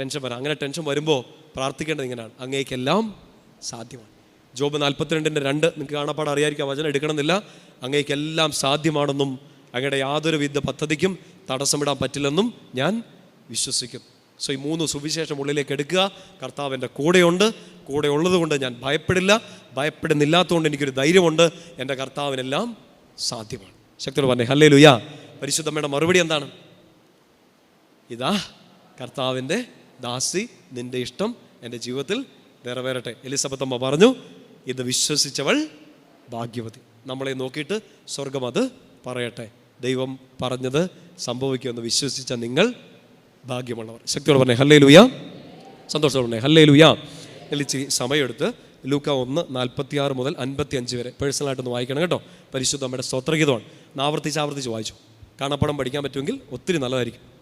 ടെൻഷൻ വരാം. അങ്ങനെ ടെൻഷൻ വരുമ്പോൾ പ്രാർത്ഥിക്കേണ്ടത് ഇങ്ങനെയാണ്. അങ്ങേക്കെല്ലാം സാധ്യമാണ്. ജോബ് നാൽപ്പത്തിരണ്ടിന്റെ രണ്ട്. നിങ്ങൾക്ക് കാണാപ്പാട് അറിയാതിരിക്കാം വചനം എടുക്കണമെന്നില്ല. അങ്ങേക്കെല്ലാം സാധ്യമാണെന്നും അങ്ങയുടെ യാതൊരു വിധ പദ്ധതിക്കും തടസ്സമിടാൻ പറ്റില്ലെന്നും ഞാൻ വിശ്വസിക്കും. സോ ഈ മൂന്ന് സുവിശേഷം ഉള്ളിലേക്ക് എടുക്കുക. കർത്താവ് എന്റെ കൂടെയുണ്ട്. കൂടെ ഉള്ളതുകൊണ്ട് ഞാൻ ഭയപ്പെടില്ല. ഭയപ്പെടുന്നില്ലാത്തതുകൊണ്ട് എനിക്കൊരു ധൈര്യമുണ്ട്. എന്റെ കർത്താവിനെല്ലാം സാധ്യമാണ്. ശക്തിയോട് പറഞ്ഞേ ഹല്ലേ ലുയാ പരിശുദ്ധമ്മയുടെ മറുപടി എന്താണ്? ഇതാ കർത്താവിന്റെ ദാസി നിന്റെ ഇഷ്ടം എന്റെ ജീവിതത്തിൽ നിറവേറട്ടെ. എലിസബത്തമ്മ പറഞ്ഞു ഇത് വിശ്വസിച്ചവൾ ഭാഗ്യവതി. നമ്മളെ നോക്കിയിട്ട് സ്വർഗം അത് പറയട്ടെ. ദൈവം പറഞ്ഞത് സംഭവിക്കുമെന്ന് വിശ്വസിച്ച നിങ്ങൾ ഭാഗ്യമുള്ളവർ. ശക്തിയോട് പറഞ്ഞേ ഹല്ലേ ലുയാ സന്തോഷത്തോട് പറഞ്ഞേ ഹല്ലേ ലുയാ ഇച്ചിരി സമയമെടുത്ത് ലൂക്ക ഒന്ന് നാൽപ്പത്തി ആറ് മുതൽ അൻപത്തി അഞ്ച് വരെ പേഴ്സണലായിട്ടൊന്ന് വായിക്കണം കേട്ടോ. പരിശുദ്ധ അമ്മയുടെ സ്വത്രഗീതമാണ് ആവർത്തിച്ച് ആവർത്തിച്ച് വായിച്ചു. കാണപ്പടം പഠിക്കാൻ പറ്റുമെങ്കിൽ ഒത്തിരി നല്ലതായിരിക്കും.